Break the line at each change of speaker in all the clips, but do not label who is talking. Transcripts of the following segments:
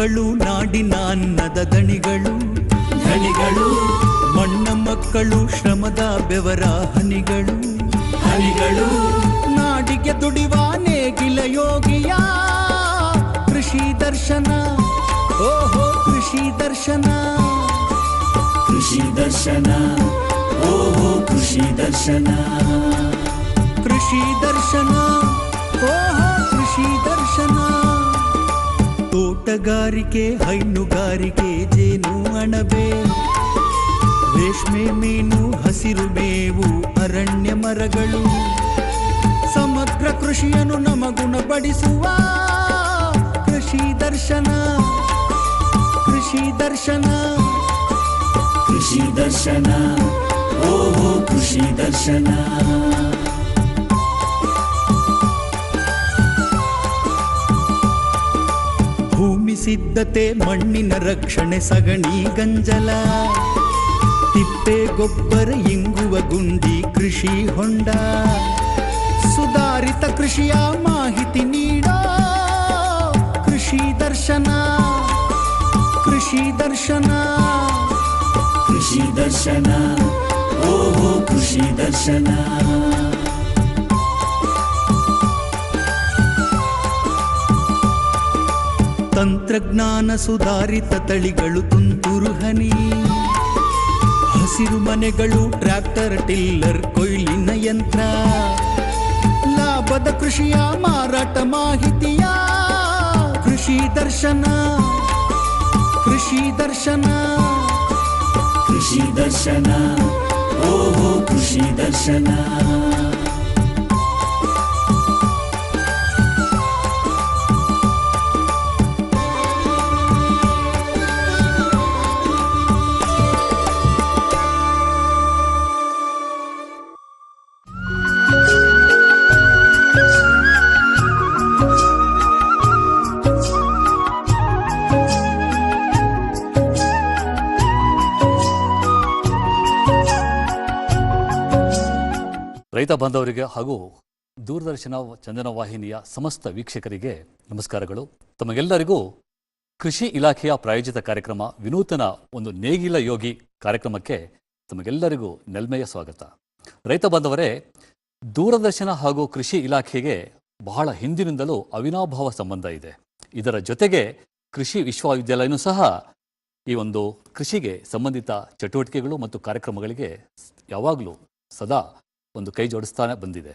ಮಕ್ಕಳು ನಾಡಿನ ಅನ್ನದ ದಣಿಗಳು. ಧಣಿಗಳು ಮಣ್ಣ ಮಕ್ಕಳು ಶ್ರಮದ ಬೆವರ ಹನಿಗಳು. ಹನಿಗಳು. ನಾಡಿಗೆ ದುಡಿವ ನೇಗಿಲ ಯೋಗಿಯ. ಕೃಷಿ ದರ್ಶನ. ಓಹೋ ಕೃಷಿ ದರ್ಶನ.
ಕೃಷಿ ದರ್ಶನ. ಓಹೋ ಕೃಷಿ ದರ್ಶನ.
ಕೃಷಿ ದರ್ಶನ. ಓಹೋ ತೋಟಗಾರಿಕೆ, ಹೈನುಗಾರಿಕೆ, ಜೇನು, ಅಣಬೆ, ರೇಷ್ಮೆ, ಮೀನು, ಹಸಿರು ಮೇವು, ಅರಣ್ಯ ಮರಗಳು. ಸಮಗ್ರ ಕೃಷಿಯನ್ನು ನಮಗುಣಪಡಿಸುವ ಕೃಷಿ ದರ್ಶನ ಕೃಷಿ ದರ್ಶನ.
ಕೃಷಿ ದರ್ಶನ, ಓಹೋ ಕೃಷಿ ದರ್ಶನ.
ಭೂಮಿ ಸಿದ್ಧತೆ, ಮಣ್ಣಿನ ರಕ್ಷಣೆ, ಸಗಣಿ, ಗಂಜಲ. ತಿಪ್ಪೆ, ಗೊಬ್ಬರ, ಇಂಗುವ, ಗುಂಡಿ, ಕೃಷಿ, ಹೊಂಡ. ಸುಧಾರಿತ ಕೃಷಿಯ ಮಾಹಿತಿ ನೀಡ. ಕೃಷಿ ದರ್ಶನ. ಕೃಷಿ ದರ್ಶನ.
ಕೃಷಿ ದರ್ಶನ. ಓಹೋ, ಕೃಷಿ ದರ್ಶನ.
ತಂತ್ರಜ್ಞಾನ ಸುಧಾರಿತ ತಳಿಗಳು ತುಂತುರು ಹನಿ. ಹಸಿರು ಮನೆಗಳು, ಟ್ರ್ಯಾಕ್ಟರ್, ಟಿಲ್ಲರ್, ಕೊಯ್ಲಿನ ಯಂತ್ರ. ಲಾಭದ ಕೃಷಿಯ ಮಾರಾಟ ಮಾಹಿತಿಯ ಕೃಷಿ ದರ್ಶನ. ಕೃಷಿ ದರ್ಶನ.
ಕೃಷಿ ದರ್ಶನ, ಓಹೋ ಕೃಷಿ ದರ್ಶನ.
ರೈತ ಬಾಂಧವರಿಗೆ ಹಾಗೂ ದೂರದರ್ಶನ ಚಂದನ ವಾಹಿನಿಯ ಸಮಸ್ತ ವೀಕ್ಷಕರಿಗೆ ನಮಸ್ಕಾರಗಳು. ತಮಗೆಲ್ಲರಿಗೂ ಕೃಷಿ ಇಲಾಖೆಯ ಪ್ರಾಯೋಜಿತ ಕಾರ್ಯಕ್ರಮ ವಿನೂತನ ಒಂದು ನೇಗಿಲ ಯೋಗಿ ಕಾರ್ಯಕ್ರಮಕ್ಕೆ ತಮಗೆಲ್ಲರಿಗೂ ನೆಲ್ಮೆಯ ಸ್ವಾಗತ. ರೈತ ಬಾಂಧವರೇ ದೂರದರ್ಶನ ಹಾಗೂ ಕೃಷಿ ಇಲಾಖೆಗೆ ಬಹಳ ಹಿಂದಿನಿಂದಲೂ ಅವಿನಾಭಾವ ಸಂಬಂಧ ಇದೆ. ಇದರ ಜೊತೆಗೆ ಕೃಷಿ ವಿಶ್ವವಿದ್ಯಾಲಯನೂ ಸಹ ಈ ಒಂದು ಕೃಷಿಗೆ ಸಂಬಂಧಿತ ಚಟುವಟಿಕೆಗಳು ಮತ್ತು ಕಾರ್ಯಕ್ರಮಗಳಿಗೆ ಯಾವಾಗಲೂ ಸದಾ ಒಂದು ಕೈ ಜೋಡಿಸ್ತಾನೆ ಬಂದಿದೆ.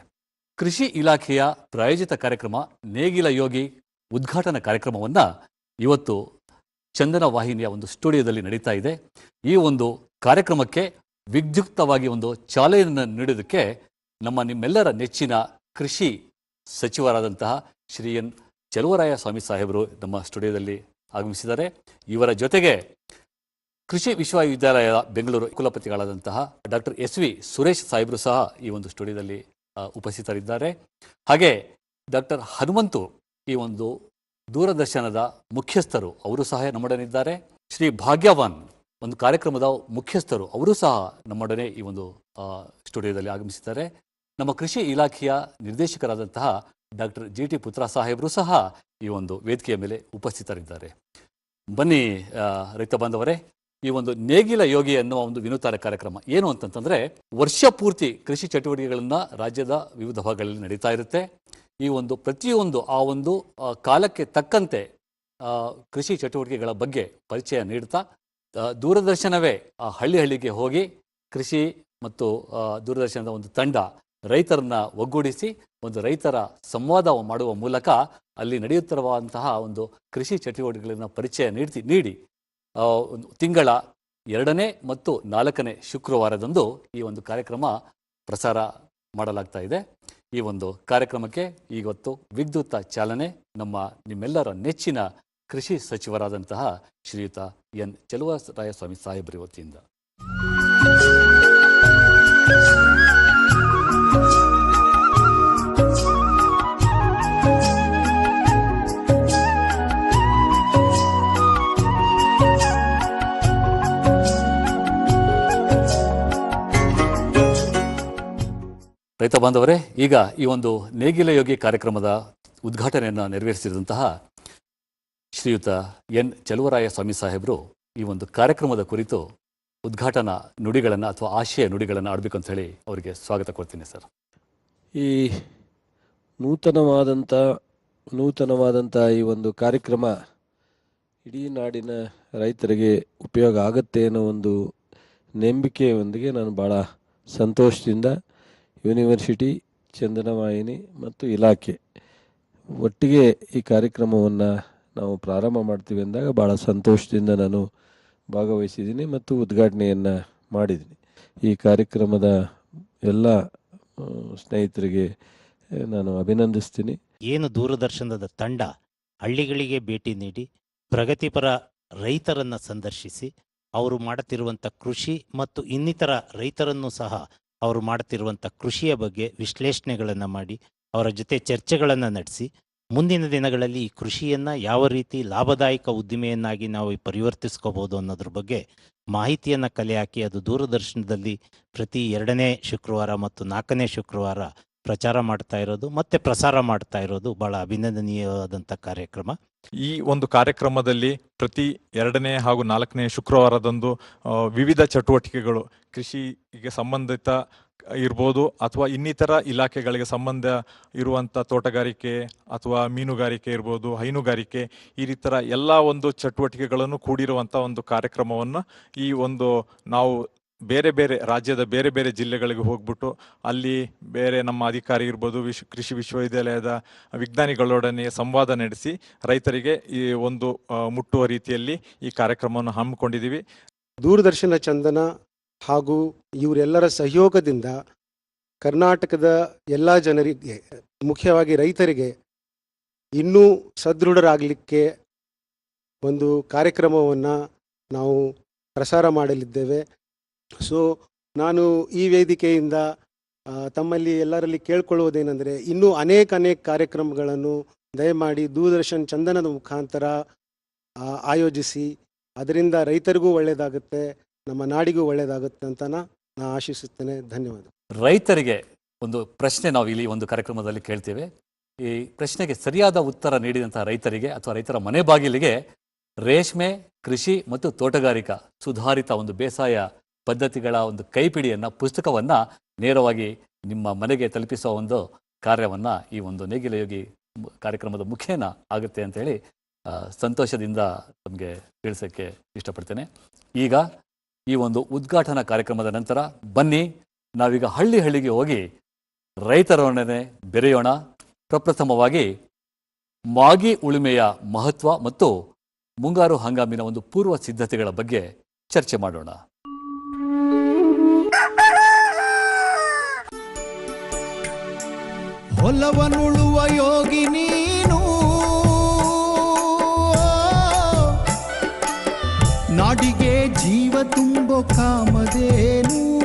ಕೃಷಿ ಇಲಾಖೆಯ ಪ್ರಾಯೋಜಿತ ಕಾರ್ಯಕ್ರಮ ನೇಗಿಲ ಯೋಗಿ ಉದ್ಘಾಟನಾ ಕಾರ್ಯಕ್ರಮವನ್ನು ಇವತ್ತು ಚಂದನ ವಾಹಿನಿಯ ಒಂದು ಸ್ಟುಡಿಯೋದಲ್ಲಿ ನಡೀತಾ ಇದೆ. ಈ ಒಂದು ಕಾರ್ಯಕ್ರಮಕ್ಕೆ ವಿದ್ಯುಕ್ತವಾಗಿ ಒಂದು ಚಾಲನೆಯನ್ನು ನೀಡೋದಕ್ಕೆ ನಮ್ಮ ನಿಮ್ಮೆಲ್ಲರ ನೆಚ್ಚಿನ ಕೃಷಿ ಸಚಿವರಾದಂತಹ ಶ್ರೀ ಎನ್ ಚಲುವರಾಯ ಸ್ವಾಮಿ ಸಾಹೇಬರು ನಮ್ಮ ಸ್ಟುಡಿಯೋದಲ್ಲಿ ಆಗಮಿಸಿದ್ದಾರೆ. ಇವರ ಜೊತೆಗೆ ಕೃಷಿ ವಿಶ್ವವಿದ್ಯಾಲಯ ಬೆಂಗಳೂರು ಕುಲಪತಿಗಳಾದಂತಹ ಡಾಕ್ಟರ್ ಎಸ್ ವಿ ಸುರೇಶ್ ಸಾಹೇಬರು ಸಹ ಈ ಒಂದು ಸ್ಟುಡಿಯೋದಲ್ಲಿ ಉಪಸ್ಥಿತರಿದ್ದಾರೆ. ಹಾಗೆ ಡಾಕ್ಟರ್ ಹನುಮಂತು ಈ ಒಂದು ದೂರದರ್ಶನದ ಮುಖ್ಯಸ್ಥರು ಅವರು ಸಹ ನಮ್ಮೊಡನಿದ್ದಾರೆ. ಶ್ರೀ ಭಾಗ್ಯವಾನ್ ಒಂದು ಕಾರ್ಯಕ್ರಮದ ಮುಖ್ಯಸ್ಥರು ಅವರು ಸಹ ನಮ್ಮೊಡನೆ ಈ ಒಂದು ಸ್ಟುಡಿಯೋದಲ್ಲಿ ಆಗಮಿಸಿದ್ದಾರೆ. ನಮ್ಮ ಕೃಷಿ ಇಲಾಖೆಯ ನಿರ್ದೇಶಕರಾದಂತಹ ಡಾಕ್ಟರ್ ಜಿ ಟಿ ಪುತ್ರ ಸಾಹೇಬರು ಸಹ ಈ ಒಂದು ವೇದಿಕೆಯ ಮೇಲೆ ಉಪಸ್ಥಿತರಿದ್ದಾರೆ. ಬನ್ನಿ ರೈತ ಬಾಂಧವರೇ ಈ ಒಂದು ನೇಗಿಲ ಯೋಗಿ ಅನ್ನುವ ಒಂದು ವಿನೂತನ ಕಾರ್ಯಕ್ರಮ. ಏನು ಅಂತಂತಂದ್ರೆ, ವರ್ಷ ಪೂರ್ತಿ ಕೃಷಿ ಚಟುವಟಿಕೆಗಳನ್ನು ರಾಜ್ಯದ ವಿವಿಧ ಭಾಗಗಳಲ್ಲಿ ನಡೀತಾ ಇರುತ್ತೆ. ಈ ಒಂದು ಪ್ರತಿಯೊಂದು, ಆ ಒಂದು ಕಾಲಕ್ಕೆ ತಕ್ಕಂತೆ ಕೃಷಿ ಚಟುವಟಿಕೆಗಳ ಬಗ್ಗೆ ಪರಿಚಯ ನೀಡ್ತಾ ದೂರದರ್ಶನವೇ, ಆ ಹಳ್ಳಿ ಹಳ್ಳಿಗೆ ಹೋಗಿ ಕೃಷಿ ಮತ್ತು ದೂರದರ್ಶನದ ಒಂದು ತಂಡ ರೈತರನ್ನ ಒಗ್ಗೂಡಿಸಿ, ಒಂದು ರೈತರ ಸಂವಾದ ಮಾಡುವ ಮೂಲಕ ಅಲ್ಲಿ ನಡೆಯುತ್ತಿರುವಂತಹ ಒಂದು ಕೃಷಿ ಚಟುವಟಿಕೆಗಳನ್ನ ಪರಿಚಯ ನೀಡ್ತಿ, ನೀಡಿ ತಿಂಗಳ ಎರಡನೇ ಮತ್ತು ನಾಲ್ಕನೇ ಶುಕ್ರವಾರದಂದು ಈ ಒಂದು ಕಾರ್ಯಕ್ರಮ ಪ್ರಸಾರ ಮಾಡಲಾಗ್ತಾ ಇದೆ. ಈ ಒಂದು ಕಾರ್ಯಕ್ರಮಕ್ಕೆ ಇವತ್ತು ವಿದ್ಯುತ್ ಚಾಲನೆ ನಮ್ಮ ನಿಮ್ಮೆಲ್ಲರ ನೆಚ್ಚಿನ ಕೃಷಿ ಸಚಿವರಾದಂತಹ ಶ್ರೀಯುತ ಎನ್ ಚಲುವರಾಯಸ್ವಾಮಿ ಸಾಹೇಬರಿ ವತಿಯಿಂದ. ರೈತ ಬಾಂಧವರೇ, ಈಗ ಈ ಒಂದು ನೇಗಿಲ ಯೋಗಿ ಕಾರ್ಯಕ್ರಮದ ಉದ್ಘಾಟನೆಯನ್ನು ನೆರವೇರಿಸಿದಂತಹ ಶ್ರೀಯುತ ಎನ್. ಚಲುವರಾಯ ಸ್ವಾಮಿ ಸಾಹೇಬರು ಈ ಒಂದು ಕಾರ್ಯಕ್ರಮದ ಕುರಿತು ಉದ್ಘಾಟನಾ ನುಡಿಗಳನ್ನು ಅಥವಾ ಆಶಯ ನುಡಿಗಳನ್ನು ಆಡಬೇಕು ಅಂತ ಹೇಳಿ ಅವರಿಗೆ ಸ್ವಾಗತ ಕೊಡ್ತೀನಿ ಸರ್.
ಈ ನೂತನವಾದಂಥ ನೂತನವಾದಂಥ ಈ ಒಂದು ಕಾರ್ಯಕ್ರಮ ಇಡೀ ನಾಡಿನ ರೈತರಿಗೆ ಉಪಯೋಗ ಆಗುತ್ತೆ ಅನ್ನೋ ಒಂದು ನಂಬಿಕೆಯೊಂದಿಗೆ ನಾನು ಭಾಳ ಸಂತೋಷದಿಂದ ಯೂನಿವರ್ಸಿಟಿ, ಚಂದನವಾಹಿನಿ ಮತ್ತು ಇಲಾಖೆ. ಒಟ್ಟಿಗೆ ಈ ಕಾರ್ಯಕ್ರಮವನ್ನು ನಾವು ಪ್ರಾರಂಭ ಮಾಡ್ತೀವಿ ಅಂದಾಗ ಭಾಳ ಸಂತೋಷದಿಂದ ನಾನು ಭಾಗವಹಿಸಿದ್ದೀನಿ ಮತ್ತು ಉದ್ಘಾಟನೆಯನ್ನು ಮಾಡಿದ್ದೀನಿ. ಈ ಕಾರ್ಯಕ್ರಮದ ಎಲ್ಲ ಸ್ನೇಹಿತರಿಗೆ ನಾನು ಅಭಿನಂದಿಸ್ತೀನಿ.
ಏನು ದೂರದರ್ಶನದ ತಂಡ ಹಳ್ಳಿಗಳಿಗೆ ಭೇಟಿ ನೀಡಿ, ಪ್ರಗತಿಪರ ರೈತರನ್ನು ಸಂದರ್ಶಿಸಿ, ಅವರು ಮಾಡುತ್ತಿರುವಂಥ ಕೃಷಿ ಮತ್ತು ಇನ್ನಿತರ ರೈತರನ್ನು ಸಹ ಅವರು ಮಾಡ್ತಿರುವಂಥ ಕೃಷಿಯ ಬಗ್ಗೆ ವಿಶ್ಲೇಷಣೆಗಳನ್ನು ಮಾಡಿ, ಅವರ ಜೊತೆ ಚರ್ಚೆಗಳನ್ನು ನಡೆಸಿ, ಮುಂದಿನ ದಿನಗಳಲ್ಲಿ ಈ ಕೃಷಿಯನ್ನು ಯಾವ ರೀತಿ ಲಾಭದಾಯಕ ಉದ್ದಿಮೆಯನ್ನಾಗಿ ನಾವು ಪರಿವರ್ತಿಸ್ಕೋಬೋದು ಅನ್ನೋದ್ರ ಬಗ್ಗೆ ಮಾಹಿತಿಯನ್ನು ಕಲೆ ಹಾಕಿ, ಅದು ದೂರದರ್ಶನದಲ್ಲಿ ಪ್ರತಿ ಎರಡನೇ ಶುಕ್ರವಾರ ಮತ್ತು ನಾಲ್ಕನೇ ಶುಕ್ರವಾರ ಪ್ರಚಾರ ಮಾಡ್ತಾ ಇರೋದು, ಮತ್ತೆ ಪ್ರಸಾರ ಮಾಡ್ತಾ ಇರೋದು ಬಹಳ ಅಭಿನಂದನೀಯವಾದಂಥ ಕಾರ್ಯಕ್ರಮ.
ಈ ಒಂದು ಕಾರ್ಯಕ್ರಮದಲ್ಲಿ ಪ್ರತಿ ಎರಡನೇ ಹಾಗೂ ನಾಲ್ಕನೇ ಶುಕ್ರವಾರದಂದು ವಿವಿಧ ಚಟುವಟಿಕೆಗಳು ಕೃಷಿಗೆ ಸಂಬಂಧಿತ ಇರ್ಬೋದು ಅಥವಾ ಇನ್ನಿತರ ಇಲಾಖೆಗಳಿಗೆ ಸಂಬಂಧ ಇರುವಂಥ ತೋಟಗಾರಿಕೆ ಅಥವಾ ಮೀನುಗಾರಿಕೆ ಇರ್ಬೋದು, ಹೈನುಗಾರಿಕೆ, ಈ ರೀತರ ಎಲ್ಲ ಒಂದು ಚಟುವಟಿಕೆಗಳನ್ನು ಕೂಡಿರುವಂಥ ಒಂದು ಕಾರ್ಯಕ್ರಮವನ್ನು ಈ ಒಂದು ನಾವು ಬೇರೆ ಬೇರೆ ರಾಜ್ಯದ ಬೇರೆ ಬೇರೆ ಜಿಲ್ಲೆಗಳಿಗೆ ಹೋಗ್ಬಿಟ್ಟು ಅಲ್ಲಿ ಬೇರೆ ನಮ್ಮ ಅಧಿಕಾರಿ ಇರ್ಬೋದು, ವಿಶ್ ಕೃಷಿ ವಿಶ್ವವಿದ್ಯಾಲಯದ ವಿಜ್ಞಾನಿಗಳೊಡನೆ ಸಂವಾದ ನಡೆಸಿ ರೈತರಿಗೆ ಈ ಒಂದು ಮುಟ್ಟುವ ರೀತಿಯಲ್ಲಿ ಈ ಕಾರ್ಯಕ್ರಮವನ್ನು ಹಮ್ಮಿಕೊಂಡಿದ್ದೀವಿ.
ದೂರದರ್ಶನ ಚಂದನ ಹಾಗೂ ಇವರೆಲ್ಲರ ಸಹಯೋಗದಿಂದ ಕರ್ನಾಟಕದ ಎಲ್ಲ ಜನರಿಗೆ, ಮುಖ್ಯವಾಗಿ ರೈತರಿಗೆ ಇನ್ನೂ ಸದೃಢರಾಗಲಿಕ್ಕೆ ಒಂದು ಕಾರ್ಯಕ್ರಮವನ್ನು ನಾವು ಪ್ರಸಾರ ಮಾಡಲಿದ್ದೇವೆ. ಸೊ ನಾನು ಈ ವೇದಿಕೆಯಿಂದ ತಮ್ಮಲ್ಲಿ ಎಲ್ಲರಲ್ಲಿ ಕೇಳ್ಕೊಳ್ಳುವುದೇನೆಂದರೆ, ಇನ್ನೂ ಅನೇಕ ಅನೇಕ ಕಾರ್ಯಕ್ರಮಗಳನ್ನು ದಯಮಾಡಿ ದೂರದರ್ಶನ್ ಚಂದನದ ಮುಖಾಂತರ ಆಯೋಜಿಸಿ, ಅದರಿಂದ ರೈತರಿಗೂ ಒಳ್ಳೆಯದಾಗುತ್ತೆ, ನಮ್ಮ ನಾಡಿಗೂ ಒಳ್ಳೆಯದಾಗುತ್ತೆ ಅಂತ ನಾ ನಾ ಆಶಿಸುತ್ತೇನೆ. ಧನ್ಯವಾದ.
ರೈತರಿಗೆ ಒಂದು ಪ್ರಶ್ನೆ ನಾವು ಇಲ್ಲಿ ಒಂದು ಕಾರ್ಯಕ್ರಮದಲ್ಲಿ ಕೇಳ್ತೇವೆ. ಈ ಪ್ರಶ್ನೆಗೆ ಸರಿಯಾದ ಉತ್ತರ ನೀಡಿದಂತಹ ರೈತರಿಗೆ ಅಥವಾ ರೈತರ ಮನೆ ಬಾಗಿಲಿಗೆ ರೇಷ್ಮೆ, ಕೃಷಿ ಮತ್ತು ತೋಟಗಾರಿಕಾ ಸುಧಾರಿತ ಒಂದು ಬೇಸಾಯ ಪದ್ಧತಿಗಳ ಒಂದು ಕೈಪಿಡಿಯನ್ನು, ಪುಸ್ತಕವನ್ನು ನೇರವಾಗಿ ನಿಮ್ಮ ಮನೆಗೆ ತಲುಪಿಸುವ ಒಂದು ಕಾರ್ಯವನ್ನು ಈ ಒಂದು ನೇಗಿಲ ಯೋಗಿ ಕಾರ್ಯಕ್ರಮದ ಮುಖೇನ ಆಗುತ್ತೆ ಅಂತ ಹೇಳಿ ಸಂತೋಷದಿಂದ ನಮಗೆ ತಿಳಿಸೋಕ್ಕೆ ಇಷ್ಟಪಡ್ತೇನೆ. ಈಗ ಈ ಒಂದು ಉದ್ಘಾಟನಾ ಕಾರ್ಯಕ್ರಮದ ನಂತರ ಬನ್ನಿ, ನಾವೀಗ ಹಳ್ಳಿ ಹಳ್ಳಿಗೆ ಹೋಗಿ ರೈತರೊಡನೆ ಬೆರೆಯೋಣ. ಪ್ರಪ್ರಥಮವಾಗಿ ಮಾಗಿ ಉಳುಮೆಯ ಮಹತ್ವ ಮತ್ತು ಮುಂಗಾರು ಹಂಗಾಮಿನ ಒಂದು ಪೂರ್ವ ಸಿದ್ಧತೆಗಳ ಬಗ್ಗೆ ಚರ್ಚೆ ಮಾಡೋಣ.
ಹೊಲವನುಳುವ ಯೋಗಿ ನೀನು. ನಾಡಿಗೆ ಜೀವ ತುಂಬೋ ಕಾಮದೇನು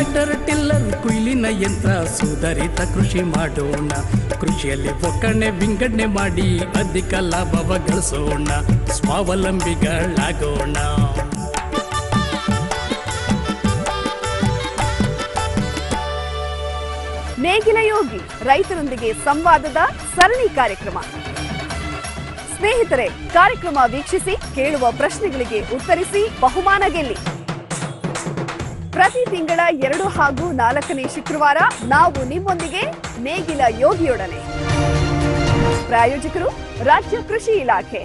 ಟ್ರ್ಯಾಕ್ಟರ್ ಟಿಲ್ಲರ್ ಕುಯ್ಲಿನ ಯಂತ್ರ ಸುಧಾರಿತ ಕೃಷಿ ಮಾಡೋಣ ಕೃಷಿಯಲ್ಲಿ ಒಕ್ಕಣೆ ವಿಂಗಡಣೆ ಮಾಡಿ ಅಧಿಕ ಲಾಭವ ಗಳಿಸೋಣ ಸ್ವಾವಲಂಬಿಗಳಾಗೋಣ
ನೇಗಿಲ ಯೋಗಿ, ರೈತರೊಂದಿಗೆ ಸಂವಾದದ ಸರಣಿ ಕಾರ್ಯಕ್ರಮ. ಸ್ನೇಹಿತರೆ, ಕಾರ್ಯಕ್ರಮ ವೀಕ್ಷಿಸಿ, ಕೇಳುವ ಪ್ರಶ್ನೆಗಳಿಗೆ ಉತ್ತರಿಸಿ, ಬಹುಮಾನ ಗೆಲ್ಲಿ. ಪ್ರತಿ ತಿಂಗಳ ಎರಡು ಹಾಗೂ ನಾಲ್ಕನೇ ಶುಕ್ರವಾರ ನಾವು ನಿಮ್ಮೊಂದಿಗೆ ನೇಗಿಲ ಯೋಗಿಯೊಡನೆ. ಪ್ರಾಯೋಜಕರು, ರಾಜ್ಯ ಕೃಷಿ ಇಲಾಖೆ.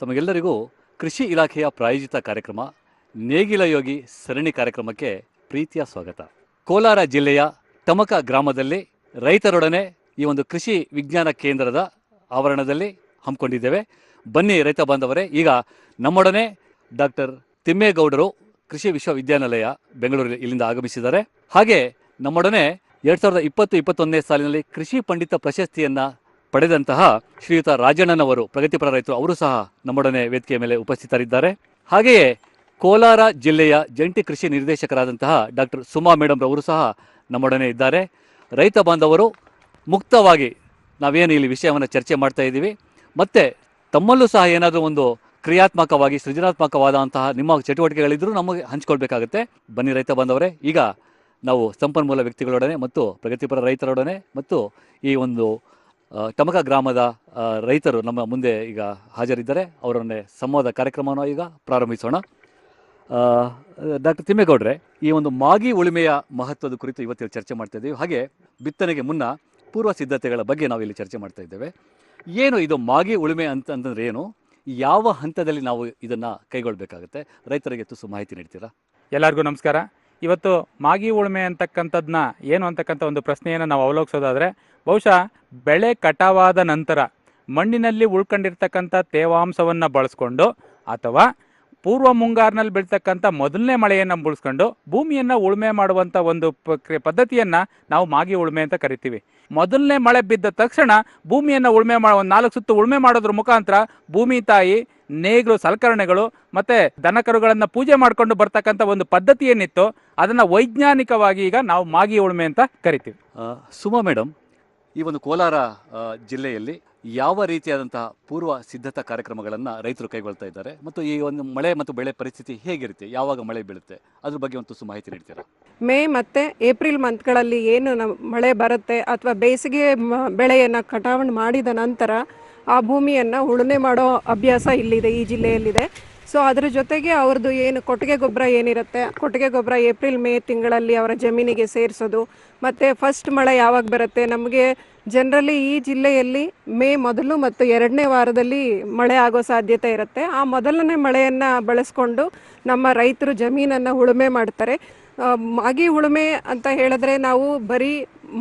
ತಮಗೆಲ್ಲರಿಗೂ ಕೃಷಿ ಇಲಾಖೆಯ ಪ್ರಾಯೋಜಿತ ಕಾರ್ಯಕ್ರಮ, ನೇಗಿಲ ಯೋಗಿ ಸರಣಿ ಕಾರ್ಯಕ್ರಮಕ್ಕೆ ಪ್ರೀತಿಯ ಸ್ವಾಗತ. ಕೋಲಾರ ಜಿಲ್ಲೆಯ ತಮಕ ಗ್ರಾಮದಲ್ಲಿ ರೈತರೊಡನೆ ಈ ಒಂದು ಕೃಷಿ ವಿಜ್ಞಾನ ಕೇಂದ್ರದ ಆವರಣದಲ್ಲಿ ಹಮ್ಮಿಕೊಂಡಿದ್ದೇವೆ. ಬನ್ನಿ ರೈತ ಬಾಂಧವರೇ, ಈಗ ನಮ್ಮೊಡನೆ ಡಾಕ್ಟರ್ ತಿಮ್ಮೇಗೌಡರು ಕೃಷಿ ವಿಶ್ವವಿದ್ಯಾನಿಲಯ ಬೆಂಗಳೂರಲ್ಲಿ ಇಲ್ಲಿಂದ ಆಗಮಿಸಿದ್ದಾರೆ. ಹಾಗೆ ನಮ್ಮೊಡನೆ ಎರಡ್ ಸಾವಿರದ ಇಪ್ಪತ್ತು, ಇಪ್ಪತ್ತೊಂದನೇ ಸಾಲಿನಲ್ಲಿ ಕೃಷಿ ಪಂಡಿತ ಪ್ರಶಸ್ತಿಯನ್ನ ಪಡೆದಂತಹ ಶ್ರೀಯುತ ರಾಜಣ್ಣನವರು, ಪ್ರಗತಿಪರ ರೈತರು, ಅವರು ಸಹ ನಮ್ಮೊಡನೆ ವೇದಿಕೆಯ ಮೇಲೆ ಉಪಸ್ಥಿತರಿದ್ದಾರೆ. ಹಾಗೆಯೇ ಕೋಲಾರ ಜಿಲ್ಲೆಯ ಜಂಟಿ ಕೃಷಿ ನಿರ್ದೇಶಕರಾದಂತಹ ಡಾಕ್ಟರ್ ಸುಮಾ ಮೇಡಮ್ ಅವರು ಸಹ ನಮ್ಮೊಡನೆ ಇದ್ದಾರೆ. ರೈತ ಬಾಂಧವರು, ಮುಕ್ತವಾಗಿ ನಾವೇನು ಇಲ್ಲಿ ವಿಷಯವನ್ನು ಚರ್ಚೆ ಮಾಡ್ತಾ ಇದ್ದೀವಿ. ಮತ್ತು ತಮ್ಮಲ್ಲೂ ಸಹ ಏನಾದರೂ ಒಂದು ಕ್ರಿಯಾತ್ಮಕವಾಗಿ, ಸೃಜನಾತ್ಮಕವಾದಂತಹ ನಿಮ್ಮ ಚಟುವಟಿಕೆಗಳಿದ್ರೂ ನಮಗೆ ಹಂಚ್ಕೊಳ್ಬೇಕಾಗುತ್ತೆ. ಬನ್ನಿ ರೈತ ಬಂದವರೇ ಈಗ ನಾವು ಸಂಪನ್ಮೂಲ ವ್ಯಕ್ತಿಗಳೊಡನೆ ಮತ್ತು ಪ್ರಗತಿಪರ ರೈತರೊಡನೆ ಮತ್ತು ಈ ಒಂದು ಟಮಕ ಗ್ರಾಮದ ರೈತರು ನಮ್ಮ ಮುಂದೆ ಈಗ ಹಾಜರಿದ್ದಾರೆ ಅವರನ್ನೇ ಸಂವಾದ ಕಾರ್ಯಕ್ರಮವನ್ನು ಈಗ ಪ್ರಾರಂಭಿಸೋಣ. ಡಾಕ್ಟರ್ ತಿಮ್ಮೇಗೌಡ್ರೆ, ಈ ಒಂದು ಮಾಗಿ ಉಳುಮೆಯ ಮಹತ್ವದ ಕುರಿತು ಇವತ್ತು ಚರ್ಚೆ ಮಾಡ್ತಾ ಇದ್ದೀವಿ ಹಾಗೆ ಬಿತ್ತನೆಗೆ ಮುನ್ನ ಪೂರ್ವ ಸಿದ್ಧತೆಗಳ ಬಗ್ಗೆ ನಾವು ಇಲ್ಲಿ ಚರ್ಚೆ ಮಾಡ್ತಾ ಇದ್ದೇವೆ. ಏನು ಇದು ಮಾಗಿ ಉಳುಮೆ ಅಂತ, ಅಂತಂದ್ರೆ ಏನು? ಯಾವ ಹಂತದಲ್ಲಿ ನಾವು ಇದನ್ನು ಕೈಗೊಳ್ಳಬೇಕಾಗುತ್ತೆ ರೈತರಿಗೆ ತುಸು ಮಾಹಿತಿ ನೀಡ್ತೀರಾ?
ಎಲ್ಲರಿಗೂ ನಮಸ್ಕಾರ. ಇವತ್ತು ಮಾಗಿ ಉಳುಮೆ ಅಂತಕ್ಕಂಥದ್ದನ್ನ ಏನು ಅಂತಕ್ಕಂಥ ಒಂದು ಪ್ರಶ್ನೆಯನ್ನು ನಾವು ಅವಲೋಕಿಸೋದಾದರೆ, ಬಹುಶಃ ಬೆಳೆ ಕಟಾವಾದ ನಂತರ ಮಣ್ಣಿನಲ್ಲಿ ಉಳ್ಕೊಂಡಿರ್ತಕ್ಕಂಥ ತೇವಾಂಶವನ್ನು ಬಳಸ್ಕೊಂಡು ಅಥವಾ ಪೂರ್ವ ಮುಂಗಾರಿನಲ್ಲಿ ಬೀಳ್ತಕ್ಕಂಥ ಮೊದಲನೇ ಮಳೆಯನ್ನು ಬಳಸ್ಕೊಂಡು ಭೂಮಿಯನ್ನು ಉಳುಮೆ ಮಾಡುವಂಥ ಒಂದು ಪದ್ಧತಿಯನ್ನು ನಾವು ಮಾಗಿ ಉಳುಮೆ ಅಂತ ಕರಿತೀವಿ. ಮೊದಲನೇ ಮಳೆ ಬಿದ್ದ ತಕ್ಷಣ ಭೂಮಿಯನ್ನು ಉಳುಮೆ ಮಾಡುವ ನಾಲ್ಕು ಸುತ್ತು ಉಳುಮೆ ಮಾಡೋದ್ರ ಮುಖಾಂತರ ಭೂಮಿ ತಾಯಿ, ನೇಗ್ರು, ಸಲಕರಣೆಗಳು ಮತ್ತೆ ದನಕರುಗಳನ್ನು ಪೂಜೆ ಮಾಡಿಕೊಂಡು ಬರ್ತಕ್ಕಂಥ ಒಂದು ಪದ್ಧತಿ ಏನಿತ್ತು ಅದನ್ನ ವೈಜ್ಞಾನಿಕವಾಗಿ ಈಗ ನಾವು ಮಾಗಿ ಉಳುಮೆ ಅಂತ ಕರಿತೀವಿ.
ಸುಮಾ ಮೇಡಮ್ ಈ ಒಂದು ಕೋಲಾರ ಜಿಲ್ಲೆಯಲ್ಲಿ ಯಾವ ರೀತಿಯಾದಂತಹ ಪೂರ್ವ ಸಿದ್ಧತಾ ಕಾರ್ಯಕ್ರಮಗಳನ್ನು ರೈತರು ಕೈಗೊಳ್ತಾ ಇದ್ದಾರೆ ಮತ್ತು ಈ ಒಂದು ಮಳೆ ಮತ್ತು ಬೆಳೆ ಪರಿಸ್ಥಿತಿ ಹೇಗಿರುತ್ತೆ, ಯಾವಾಗ ಮಳೆ ಬೀಳುತ್ತೆ, ಅದ್ರ ಬಗ್ಗೆ ಒಂದು ತುಸು ಮಾಹಿತಿ ನೀಡ್ತೀರಾ?
ಮೇ ಮತ್ತು ಏಪ್ರಿಲ್ ಮಂತ್ಗಳಲ್ಲಿ ಏನು ಮಳೆ ಬರುತ್ತೆ ಅಥವಾ ಬೇಸಿಗೆ ಬೆಳೆಯನ್ನು ಕಟಾವಣೆ ಮಾಡಿದ ನಂತರ ಆ ಭೂಮಿಯನ್ನು ಉಳುಮೆ ಮಾಡೋ ಅಭ್ಯಾಸ ಇಲ್ಲಿದೆ, ಈ ಜಿಲ್ಲೆಯಲ್ಲಿದೆ. ಸೊ ಅದರ ಜೊತೆಗೆ ಅವ್ರದ್ದು ಏನು ಕೊಟ್ಟಿಗೆ ಗೊಬ್ಬರ ಏನಿರುತ್ತೆ? ಕೊಟ್ಟಿಗೆ ಗೊಬ್ಬರ ಏಪ್ರಿಲ್, ಮೇ ತಿಂಗಳಲ್ಲಿ ಅವರ ಜಮೀನಿಗೆ ಸೇರಿಸೋದು. ಮತ್ತು ಫಸ್ಟ್ ಮಳೆ ಯಾವಾಗ ಬರುತ್ತೆ? ನಮಗೆ ಜನರಲಿ ಈ ಜಿಲ್ಲೆಯಲ್ಲಿ ಮೇ ಮೊದಲು ಮತ್ತು ಎರಡನೇ ವಾರದಲ್ಲಿ ಮಳೆ ಆಗೋ ಸಾಧ್ಯತೆ ಇರುತ್ತೆ. ಆ ಮೊದಲನೇ ಮಳೆಯನ್ನು ಬಳಸ್ಕೊಂಡು ನಮ್ಮ ರೈತರು ಜಮೀನನ್ನು ಉಳುಮೆ ಮಾಡ್ತಾರೆ. ಮಾಗಿ ಉಳುಮೆ ಅಂತ ಹೇಳಿದ್ರೆ ನಾವು ಬರೀ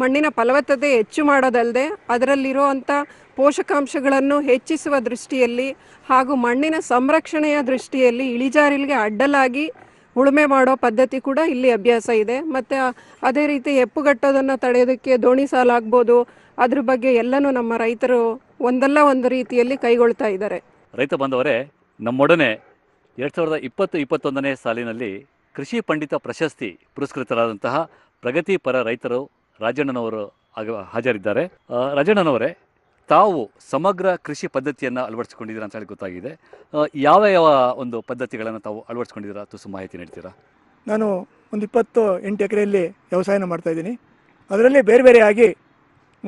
ಮಣ್ಣಿನ ಫಲವತ್ತತೆ ಹೆಚ್ಚು ಮಾಡೋದಲ್ಲದೆ ಅದರಲ್ಲಿರುವಂಥ ಪೋಷಕಾಂಶಗಳನ್ನು ಹೆಚ್ಚಿಸುವ ದೃಷ್ಟಿಯಲ್ಲಿ ಹಾಗೂ ಮಣ್ಣಿನ ಸಂರಕ್ಷಣೆಯ ದೃಷ್ಟಿಯಲ್ಲಿ ಇಳಿಜಾರಿಲಿಗೆ ಅಡ್ಡಲಾಗಿ ಉಳುಮೆ ಮಾಡೋ ಪದ್ಧತಿ ಕೂಡ ಇಲ್ಲಿ ಅಭ್ಯಾಸ ಇದೆ. ಮತ್ತು ಅದೇ ರೀತಿ ಎಪ್ಪುಗಟ್ಟೋದನ್ನು ತಡೆಯೋದಕ್ಕೆ ದೋಣಿ ಸಾಲ ಆಗ್ಬೋದು. ಅದ್ರ ಬಗ್ಗೆ ಎಲ್ಲನೂ ನಮ್ಮ ರೈತರು ಒಂದಲ್ಲ ಒಂದು ರೀತಿಯಲ್ಲಿ ಕೈಗೊಳ್ತಾ ಇದ್ದಾರೆ.
ರೈತ ಬಂದವರೇ, ನಮ್ಮೊಡನೆ ಎರಡು ಸಾವಿರದ ಇಪ್ಪತ್ತು ಇಪ್ಪತ್ತೊಂದನೇ ಸಾಲಿನಲ್ಲಿ ಕೃಷಿ ಪಂಡಿತ ಪ್ರಶಸ್ತಿ ಪುರಸ್ಕೃತರಾದಂತಹ ಪ್ರಗತಿಪರ ರೈತರು ರಾಜಣ್ಣನವರು ಹಾಜರಿದ್ದಾರೆ. ರಾಜಣ್ಣನವರೇ, ತಾವು ಸಮಗ್ರ ಕೃಷಿ ಪದ್ಧತಿಯನ್ನು ಅಳವಡಿಸಿಕೊಂಡಿದ್ದೀರಾ ಅಂತ ಹೇಳಿ ಗೊತ್ತಾಗಿದೆ. ಯಾವ ಯಾವ ಒಂದು ಪದ್ಧತಿಗಳನ್ನು ತಾವು ಅಳವಡಿಸ್ಕೊಂಡಿದ್ದೀರಾ ತುಸು ಮಾಹಿತಿ ನೀಡ್ತೀರಾ?
ನಾನು ಒಂದು ಇಪ್ಪತ್ತು ಎಂಟು ಎಕರೆಯಲ್ಲಿ ವ್ಯವಸಾಯನ ಮಾಡ್ತಾ ಇದ್ದೀನಿ. ಅದರಲ್ಲಿ ಬೇರೆ ಬೇರೆಯಾಗಿ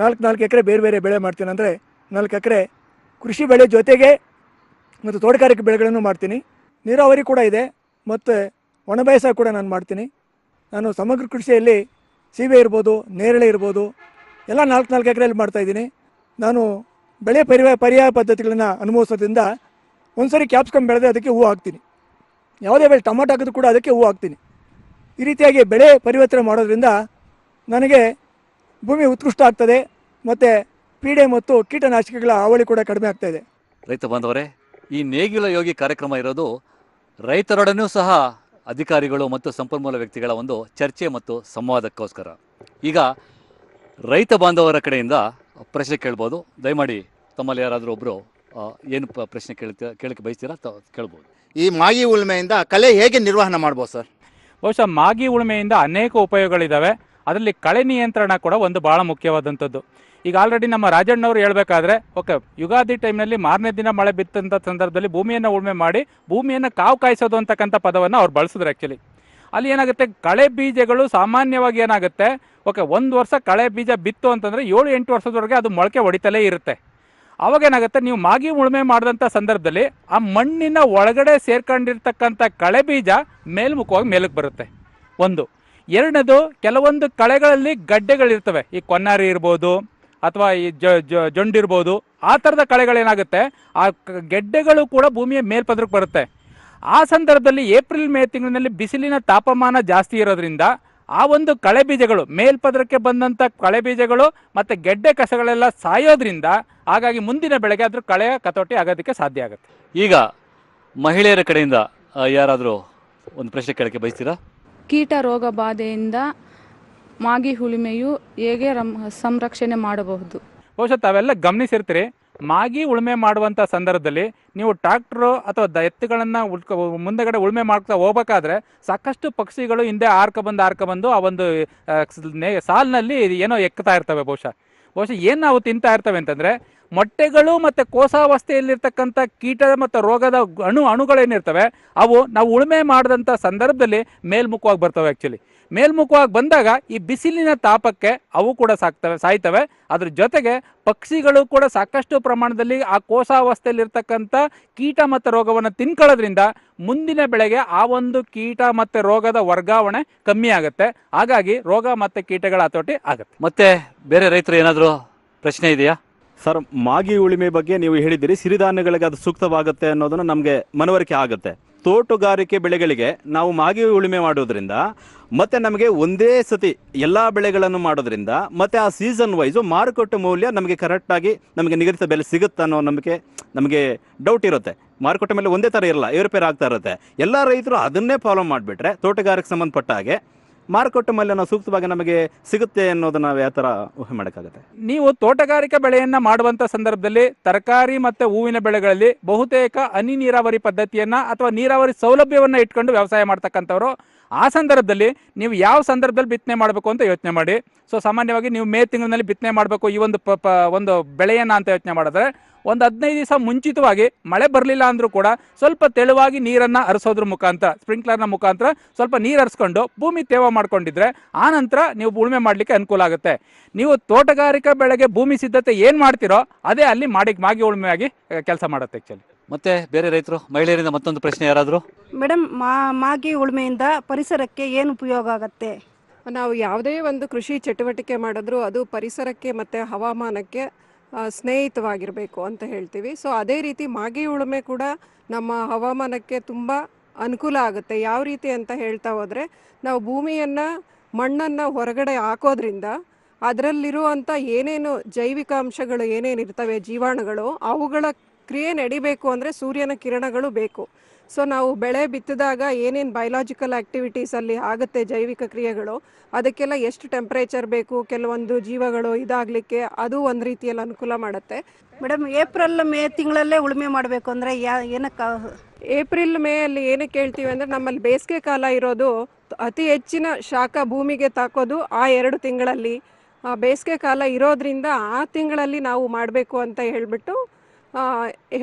ನಾಲ್ಕು ನಾಲ್ಕು ಎಕರೆ ಬೇರೆ ಬೇರೆ ಬೆಳೆ ಮಾಡ್ತೀನಿ. ಅಂದರೆ ನಾಲ್ಕು ಎಕರೆ ಕೃಷಿ ಬೆಳೆ ಜೊತೆಗೆ ಮತ್ತು ತೋಟಗಾರಿಕೆ ಬೆಳೆಗಳನ್ನು ಮಾಡ್ತೀನಿ. ನೀರಾವರಿ ಕೂಡ ಇದೆ. ಮತ್ತು ಒಣ ಬೇಸಾಯ ಕೂಡ ನಾನು ಮಾಡ್ತೀನಿ. ನಾನು ಸಮಗ್ರ ಕೃಷಿಯಲ್ಲಿ ಸೀಬೆ ಇರ್ಬೋದು, ನೇರಳೆ ಇರ್ಬೋದು, ಎಲ್ಲ ನಾಲ್ಕು ನಾಲ್ಕು ಎಕರೆಯಲ್ಲಿ ಮಾಡ್ತಾಯಿದ್ದೀನಿ ನಾನು ಬೆಳೆ ಪರಿವ ಪರ್ಯಾಯ ಪದ್ಧತಿಗಳನ್ನು ಅನುಭವಿಸೋದ್ರಿಂದ ಒಂದ್ಸರಿ ಕ್ಯಾಪ್ಸ್ಕಮ್ ಬೆಳೆದ್ರೆ ಅದಕ್ಕೆ ಹೂವು ಹಾಕ್ತೀನಿ. ಯಾವುದೇ ಬೆಳೆ, ಟೊಮಾಟೊ ಹಾಕಿದ್ರು ಕೂಡ ಅದಕ್ಕೆ ಹೂವು ಹಾಕ್ತೀನಿ. ಈ ರೀತಿಯಾಗಿ ಬೆಳೆ ಪರಿವರ್ತನೆ ಮಾಡೋದ್ರಿಂದ ನನಗೆ ಭೂಮಿ ಉತ್ಕೃಷ್ಟ ಆಗ್ತದೆ ಮತ್ತು ಪೀಡೆ ಮತ್ತು ಕೀಟನಾಶಕಗಳ ಹಾವಳಿ ಕೂಡ ಕಡಿಮೆ ಆಗ್ತಾ ಇದೆ.
ರೈತ ಬಾಂಧವರೇ, ಈ ನೇಗಿಲ ಯೋಗಿ ಕಾರ್ಯಕ್ರಮ ಇರೋದು ರೈತರೊಡನೆಯೂ ಸಹ ಅಧಿಕಾರಿಗಳು ಮತ್ತು ಸಂಪನ್ಮೂಲ ವ್ಯಕ್ತಿಗಳ ಒಂದು ಚರ್ಚೆ ಮತ್ತು ಸಂವಾದಕ್ಕೋಸ್ಕರ. ಈಗ ರೈತ ಬಾಂಧವರ ಕಡೆಯಿಂದ ಪ್ರಶ್ನೆ ಕೇಳ್ಬೋದು. ದಯಮಾಡಿ ತಮ್ಮಲ್ಲಿ ಯಾರಾದರೂ ಒಬ್ಬರು ಏನು ಪ- ಪ್ರಶ್ನೆ ಕೇಳ್ತೀರಾ ಕೇಳಕ್ಕೆ ಬಯಸ್ತೀರಾ? ತ- ಕೇಳ್ಬೋದು.
ಈ ಮಾಗಿ ಉಳುಮೆಯಿಂದ ಕಲೆ ಹೇಗೆ ನಿರ್ವಹಣೆ ಮಾಡ್ಬೋದು ಸರ್?
ಬಹುಶಃ ಮಾಗಿ ಉಳುಮೆಯಿಂದ ಅನೇಕ ಉಪಯೋಗಗಳಿದ್ದಾವೆ ಅದರಲ್ಲಿ ಕಳೆ ನಿಯಂತ್ರಣ ಕೂಡ ಒಂದು ಬಹಳ ಮುಖ್ಯವಾದಂಥದ್ದು. ಈಗ ಆಲ್ರೆಡಿ ನಮ್ಮ ರಾಜಣ್ಣವರು ಹೇಳ್ಬೇಕಾದ್ರೆ ಓಕೆ ಯುಗಾದಿ ಟೈಮ್ನಲ್ಲಿ ಮಾರನೇ ದಿನ ಮಳೆ ಬಿತ್ತಂಥ ಸಂದರ್ಭದಲ್ಲಿ ಭೂಮಿಯನ್ನು ಉಳುಮೆ ಮಾಡಿ, ಭೂಮಿಯನ್ನು ಕಾವು ಕಾಯಿಸೋದು ಅಂತಕ್ಕಂಥ ಪದವನ್ನು ಅವ್ರು ಬಳಸಿದ್ರು ಆ್ಯಕ್ಚುಲಿ ಅಲ್ಲಿ ಏನಾಗುತ್ತೆ, ಕಳೆ ಬೀಜಗಳು ಸಾಮಾನ್ಯವಾಗಿ ಏನಾಗುತ್ತೆ ಓಕೆ ಒಂದು ವರ್ಷ ಕಳೆ ಬೀಜ ಬಿತ್ತು ಅಂತಂದರೆ ಏಳು ಎಂಟು ವರ್ಷದವರೆಗೆ ಅದು ಮೊಳಕೆ ಹೊಡಿತಲೇ ಇರುತ್ತೆ. ಅವಾಗ ಏನಾಗುತ್ತೆ, ನೀವು ಮಾಗಿ ಉಳುಮೆ ಮಾಡಿದಂಥ ಸಂದರ್ಭದಲ್ಲಿ ಆ ಮಣ್ಣಿನ ಒಳಗಡೆ ಸೇರ್ಕೊಂಡಿರ್ತಕ್ಕಂಥ ಕಳೆ ಬೀಜ ಮೇಲ್ಮುಖವಾಗಿ ಮೇಲಕ್ಕೆ ಬರುತ್ತೆ. ಒಂದು. ಎರಡನೇದು, ಕೆಲವೊಂದು ಕಳೆಗಳಲ್ಲಿ ಗಡ್ಡೆಗಳಿರ್ತವೆ. ಈ ಕೊನ್ನಾರಿ ಇರ್ಬೋದು ಅಥವಾ ಈ ಜ ಜ- ಜೊಂಡಿರ್ಬೋದು ಆ ಥರದ ಕಳೆಗಳೇನಾಗುತ್ತೆ? ಆ ಕ- ಗೆಡ್ಡೆಗಳು ಕೂಡ ಭೂಮಿಯ ಮೇಲ್ಪದರಕ್ಕೆ ಬರುತ್ತೆ. ಆ ಸಂದರ್ಭದಲ್ಲಿ ಏಪ್ರಿಲ್ ಮೇ ತಿಂಗಳಿನಲ್ಲಿ ಬಿಸಿಲಿನ ತಾಪಮಾನ ಜಾಸ್ತಿ ಇರೋದ್ರಿಂದ ಆ ಒಂದು ಕಳೆ ಬೀಜಗಳು ಮೇಲ್ಪದರಕ್ಕೆ ಬಂದಂಥ ಕಳೆ ಬೀಜಗಳು ಮತ್ತು ಗೆಡ್ಡೆ ಕಸಗಳೆಲ್ಲ ಸಾಯೋದ್ರಿಂದ ಹಾಗಾಗಿ ಮುಂದಿನ ಬೆಳೆಗೆ ಅದ್ರ ಕಳೆಯ ಕತೋಟಿ ಆಗೋದಕ್ಕೆ ಸಾಧ್ಯ ಆಗುತ್ತೆ.
ಈಗ ಮಹಿಳೆಯರ ಕಡೆಯಿಂದ ಯಾರಾದರೂ ಒಂದು ಪ್ರಶ್ನೆ ಕೇಳಕ್ಕೆ ಬಯಸ್ತೀರಾ?
ಕೀಟ ರೋಗ ಬಾಧೆಯಿಂದ ಮಾಗಿ ಹುಳಿಮೆಯು ಹೇಗೆ ಸಂರಕ್ಷಣೆ ಮಾಡಬಹುದು?
ಬಹುಶಃ ತಾವೆಲ್ಲ ಗಮನಿಸಿರ್ತೀರಿ. ಮಾಗಿ ಉಳುಮೆ ಮಾಡುವಂಥ ಸಂದರ್ಭದಲ್ಲಿ ನೀವು ಟ್ರಾಕ್ಟರ್ ಅಥವಾ ದ, ಎತ್ತುಗಳನ್ನು ಮುಂದೆಗಡೆ ಉಳುಮೆ ಮಾಡ್ತಾ ಹೋಗ್ಬೇಕಾದ್ರೆ ಸಾಕಷ್ಟು ಪಕ್ಷಿಗಳು ಹಿಂದೆ ಆರ್ಕ ಬಂದು ಆರ್ಕ ಬಂದು ಆ ಒಂದು ನೆ- ಸಾಲಿನಲ್ಲಿ ಏನೋ ಎಕ್ತಾ ಇರ್ತವೆ ಬಹುಶಃ. ಬಹುಶಃ ಏನು ನಾವು ತಿಂತಾ ಇರ್ತವೆ ಅಂತಂದರೆ ಮೊಟ್ಟೆಗಳು ಮತ್ತು ಕೋಸಾವಸ್ಥೆಯಲ್ಲಿರ್ತಕ್ಕಂಥ ಕೀಟ ಮತ್ತು ರೋಗದ ಅಣು, ಅಣುಗಳೇನಿರ್ತವೆ, ಅವು ನಾವು ಉಳುಮೆ ಮಾಡಿದಂಥ ಸಂದರ್ಭದಲ್ಲಿ ಮೇಲ್ಮುಖವಾಗಿ ಬರ್ತವೆ ಆ್ಯಕ್ಚುಲಿ ಮೇಲ್ಮುಖವಾಗಿ ಬಂದಾಗ ಈ ಬಿಸಿಲಿನ ತಾಪಕ್ಕೆ ಅವು ಕೂಡ ಸಾಕ್ತವೆ ಸಾಯ್ತವೆ. ಅದ್ರ ಜೊತೆಗೆ ಪಕ್ಷಿಗಳು ಕೂಡ ಸಾಕಷ್ಟು ಪ್ರಮಾಣದಲ್ಲಿ ಆ ಕೋಸಾವಸ್ಥೆಯಲ್ಲಿರ್ತಕ್ಕಂಥ ಕೀಟ ಮತ್ತು ರೋಗವನ್ನು ತಿನ್ಕೊಳ್ಳೋದ್ರಿಂದ ಮುಂದಿನ ಬೆಳೆಗೆ ಆ ಒಂದು ಕೀಟ ಮತ್ತು ರೋಗದ ವರ್ಗಾವಣೆ ಕಮ್ಮಿ ಆಗುತ್ತೆ. ಹಾಗಾಗಿ ರೋಗ ಮತ್ತು ಕೀಟಗಳ ಹತೋಟಿ ಆಗುತ್ತೆ.
ಮತ್ತೆ ಬೇರೆ ರೈತರು ಏನಾದರೂ ಪ್ರಶ್ನೆ ಇದೆಯಾ?
ಸರ್ ಮಾಗಿ ಉಳಿಮೆ ಬಗ್ಗೆ ನೀವು ಹೇಳಿದ್ದೀರಿ. ಸಿರಿಧಾನ್ಯಗಳಿಗೆ ಅದು ಸೂಕ್ತವಾಗುತ್ತೆ ಅನ್ನೋದನ್ನು ನಮಗೆ ಮನವರಿಕೆ ಆಗುತ್ತೆ. ತೋಟಗಾರಿಕೆ ಬೆಳೆಗಳಿಗೆ ನಾವು ಮಾಗಿ ಉಳುಮೆ ಮಾಡೋದ್ರಿಂದ ಮತ್ತೆ ನಮಗೆ ಒಂದೇ ಸತಿ ಎಲ್ಲ ಬೆಳೆಗಳನ್ನು ಮಾಡೋದ್ರಿಂದ ಮತ್ತೆ ಆ ಸೀಸನ್ ವೈಸು ಮಾರುಕಟ್ಟೆ ಮೌಲ್ಯ ನಮಗೆ ಕರೆಕ್ಟಾಗಿ ನಮಗೆ ನಿಗದಿತ ಬೆಲೆ ಸಿಗುತ್ತೆ ಅನ್ನೋ ನಂಬಿಕೆ ನಮಗೆ ಡೌಟ್ ಇರುತ್ತೆ. ಮಾರುಕಟ್ಟೆ ಮೇಲೆ ಒಂದೇ ಥರ ಇರಲ್ಲ, ಏರುಪೇರು ಆಗ್ತಾ ಇರುತ್ತೆ. ಎಲ್ಲ ರೈತರು ಅದನ್ನೇ ಫಾಲೋ ಮಾಡಿಬಿಟ್ರೆ, ತೋಟಗಾರಿಕೆ ಸಂಬಂಧಪಟ್ಟ ಹಾಗೆ ಮಾರುಕಟ್ಟೆ ಮೌಲ್ಯ ನಾವು ಸೂಕ್ತವಾಗಿ ನಮಗೆ ಸಿಗುತ್ತೆ ಅನ್ನೋದನ್ನ ನಾವು ಯಾವ ಥರ ಊಹೆ ಮಾಡೋಕ್ಕಾಗುತ್ತೆ?
ನೀವು ತೋಟಗಾರಿಕೆ ಬೆಳೆಯನ್ನ ಮಾಡುವಂತ ಸಂದರ್ಭದಲ್ಲಿ ತರಕಾರಿ ಮತ್ತೆ ಹೂವಿನ ಬೆಳೆಗಳಲ್ಲಿ ಬಹುತೇಕ ಹನಿ ನೀರಾವರಿ ಪದ್ಧತಿಯನ್ನ ಅಥವಾ ನೀರಾವರಿ ಸೌಲಭ್ಯವನ್ನ ಇಟ್ಕೊಂಡು ವ್ಯವಸಾಯ ಮಾಡ್ತಕ್ಕಂಥವ್ರು ಆ ಸಂದರ್ಭದಲ್ಲಿ ನೀವು ಯಾವ ಸಂದರ್ಭದಲ್ಲಿ ಬಿತ್ತನೆ ಮಾಡಬೇಕು ಅಂತ ಯೋಚನೆ ಮಾಡಿ. ಸೊ ಸಾಮಾನ್ಯವಾಗಿ ನೀವು ಮೇ ತಿಂಗಳಿನಲ್ಲಿ ಬಿತ್ತನೆ ಮಾಡಬೇಕು ಈ ಒಂದು ಪ ಒಂದು ಬೆಳೆಯನ್ನು ಅಂತ ಯೋಚನೆ ಮಾಡಿದ್ರೆ ಒಂದು ಹದಿನೈದು ದಿವಸ ಮುಂಚಿತವಾಗಿ ಮಳೆ ಬರಲಿಲ್ಲ ಅಂದರೂ ಕೂಡ ಸ್ವಲ್ಪ ತೆಳುವಾಗಿ ನೀರನ್ನು ಹರಿಸೋದ್ರ ಮುಖಾಂತರ, ಸ್ಪ್ರಿಂಕ್ಲರ್ನ ಮುಖಾಂತರ ಸ್ವಲ್ಪ ನೀರು ಹರಿಸ್ಕೊಂಡು ಭೂಮಿ ತೇವ ಮಾಡ್ಕೊಂಡಿದ್ರೆ ಆ ನಂತರ ನೀವು ಉಳುಮೆ ಮಾಡಲಿಕ್ಕೆ ಅನುಕೂಲ ಆಗುತ್ತೆ. ನೀವು ತೋಟಗಾರಿಕಾ ಬೆಳೆಗೆ ಭೂಮಿ ಸಿದ್ಧತೆ ಏನು ಮಾಡ್ತೀರೋ ಅದೇ ಅಲ್ಲಿ ಮಾಡಿ, ಮಾಗಿ ಉಳುಮೆಯಾಗಿ ಕೆಲಸ ಮಾಡುತ್ತೆ ಆ್ಯಕ್ಚುಲಿ
ಮತ್ತೆ ಬೇರೆ ರೈತರು ಮಹಿಳೆಯರಿಂದ ಮತ್ತೊಂದು ಪ್ರಶ್ನೆ ಯಾರಾದರೂ?
ಮೇಡಮ್ ಮಾ ಮಾಗಿ ಉಳುಮೆಯಿಂದ ಪರಿಸರಕ್ಕೆ ಏನು ಉಪಯೋಗ ಆಗತ್ತೆ?
ನಾವು ಯಾವುದೇ ಒಂದು ಕೃಷಿ ಚಟುವಟಿಕೆ ಮಾಡಿದ್ರೂ ಅದು ಪರಿಸರಕ್ಕೆ ಮತ್ತು ಹವಾಮಾನಕ್ಕೆ ಆ, ಸ್ನೇಹಿತವಾಗಿರಬೇಕು ಅಂತ ಹೇಳ್ತೀವಿ. ಸೊ ಅದೇ ರೀತಿ ಮಾಗಿ ಉಳುಮೆ ಕೂಡ ನಮ್ಮ ಹವಾಮಾನಕ್ಕೆ ತುಂಬ ಅನುಕೂಲ ಆಗುತ್ತೆ. ಯಾವ ರೀತಿ ಅಂತ ಹೇಳ್ತಾ ಹೋದರೆ ನಾವು ಭೂಮಿಯನ್ನು ಮಣ್ಣನ್ನು ಹೊರಗಡೆ ಹಾಕೋದ್ರಿಂದ ಅದರಲ್ಲಿರುವಂಥ ಏನೇನು ಜೈವಿಕ ಅಂಶಗಳು ಏನೇನು ಇರ್ತವೆ ಜೀವಾಣುಗಳು ಅವುಗಳ ಕ್ರಿಯೆ ನಡಿಬೇಕು ಅಂದರೆ ಸೂರ್ಯನ ಕಿರಣಗಳು ಬೇಕು. ಸೊ ನಾವು ಬೆಳೆ ಬಿತ್ತಿದಾಗ ಏನೇನು ಬಯಲಾಜಿಕಲ್ ಆ್ಯಕ್ಟಿವಿಟೀಸಲ್ಲಿ ಆಗುತ್ತೆ ಜೈವಿಕ ಕ್ರಿಯೆಗಳು ಅದಕ್ಕೆಲ್ಲ ಎಷ್ಟು ಟೆಂಪ್ರೇಚರ್ ಬೇಕು ಕೆಲವೊಂದು ಜೀವಗಳು ಇದಾಗಲಿಕ್ಕೆ ಅದು ಒಂದು ರೀತಿಯಲ್ಲಿ ಅನುಕೂಲ ಮಾಡುತ್ತೆ.
ಮೇಡಮ್ ಏಪ್ರಿಲ್ ಮೇ ತಿಂಗಳಲ್ಲೇ ಉಳುಮೆ ಮಾಡಬೇಕು ಅಂದರೆ ಯಾ ಏನಕ್ಕೆ?
ಏಪ್ರಿಲ್ ಮೇ ಅಲ್ಲಿ ಏನಕ್ಕೆ ಹೇಳ್ತೀವಿ ಅಂದರೆ ನಮ್ಮಲ್ಲಿ ಬೇಸಿಗೆ ಕಾಲ ಇರೋದು ಅತಿ ಹೆಚ್ಚಿನ ಶಾಖ ಭೂಮಿಗೆ ತಾಕೋದು ಆ ಎರಡು ತಿಂಗಳಲ್ಲಿ. ಆ ಬೇಸಿಗೆ ಕಾಲ ಇರೋದ್ರಿಂದ ಆ ತಿಂಗಳಲ್ಲಿ ನಾವು ಮಾಡಬೇಕು ಅಂತ ಹೇಳಿಬಿಟ್ಟು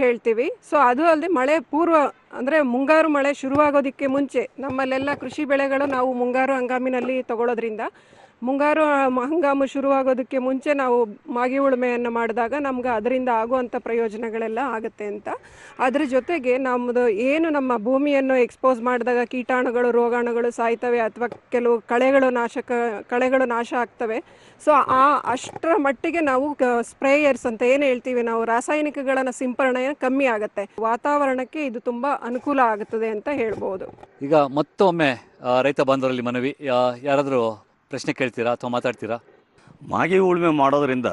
ಹೇಳ್ತೀವಿ. ಸೊ ಅದು ಅಲ್ಲದೆ ಮಳೆ ಪೂರ್ವ, ಅಂದರೆ ಮುಂಗಾರು ಮಳೆ ಶುರುವಾಗೋದಕ್ಕೆ ಮುಂಚೆ ನಮ್ಮಲ್ಲೆಲ್ಲ ಕೃಷಿ ಬೆಳೆಗಳು ನಾವು ಮುಂಗಾರು ಹಂಗಾಮಿನಲ್ಲಿ ತಗೊಳ್ಳೋದ್ರಿಂದ ಮುಂಗಾರು ಹಂಗಾಮು ಶುರುವಾಗೋದಕ್ಕೆ ಮುಂಚೆ ನಾವು ಮಾಗಿ ಉಳುಮೆಯನ್ನು ಮಾಡಿದಾಗ ನಮ್ಗೆ ಅದರಿಂದ ಆಗುವಂಥ ಪ್ರಯೋಜನಗಳೆಲ್ಲ ಆಗುತ್ತೆ ಅಂತ. ಅದ್ರ ಜೊತೆಗೆ ನಮ್ಮದು ಏನು ನಮ್ಮ ಭೂಮಿಯನ್ನು ಎಕ್ಸ್ಪೋಸ್ ಮಾಡಿದಾಗ ಕೀಟಾಣುಗಳು, ರೋಗಾಣುಗಳು ಸಾಯ್ತವೆ ಅಥವಾ ಕೆಲವು ಕಳೆಗಳು ನಾಶಕ, ಕಳೆಗಳು ನಾಶ ಆಗ್ತವೆ. ಸೊ, ಆ ಅಷ್ಟರ ಮಟ್ಟಿಗೆ ನಾವು ಸ್ಪ್ರೇಯರ್ಸ್ ಅಂತ ಏನು ಹೇಳ್ತೀವಿ ನಾವು, ರಾಸಾಯನಿಕಗಳನ್ನು ಸಿಂಪರಣೆ ಕಮ್ಮಿ ಆಗುತ್ತೆ. ವಾತಾವರಣಕ್ಕೆ ಇದು ತುಂಬ ಅನುಕೂಲ ಆಗುತ್ತದೆ ಅಂತ ಹೇಳ್ಬೋದು.
ಈಗ ಮತ್ತೊಮ್ಮೆ ರೈತ ಬಾಂಧವರಲ್ಲಿ ಮನವಿ ಯಾರಾದರೂ ಪ್ರಶ್ನೆ ಕೇಳ್ತೀರಾ ಅಥವಾ ಮಾತಾಡ್ತೀರಾ?
ಮಾಗಿ ಉಳುಮೆ ಮಾಡೋದ್ರಿಂದ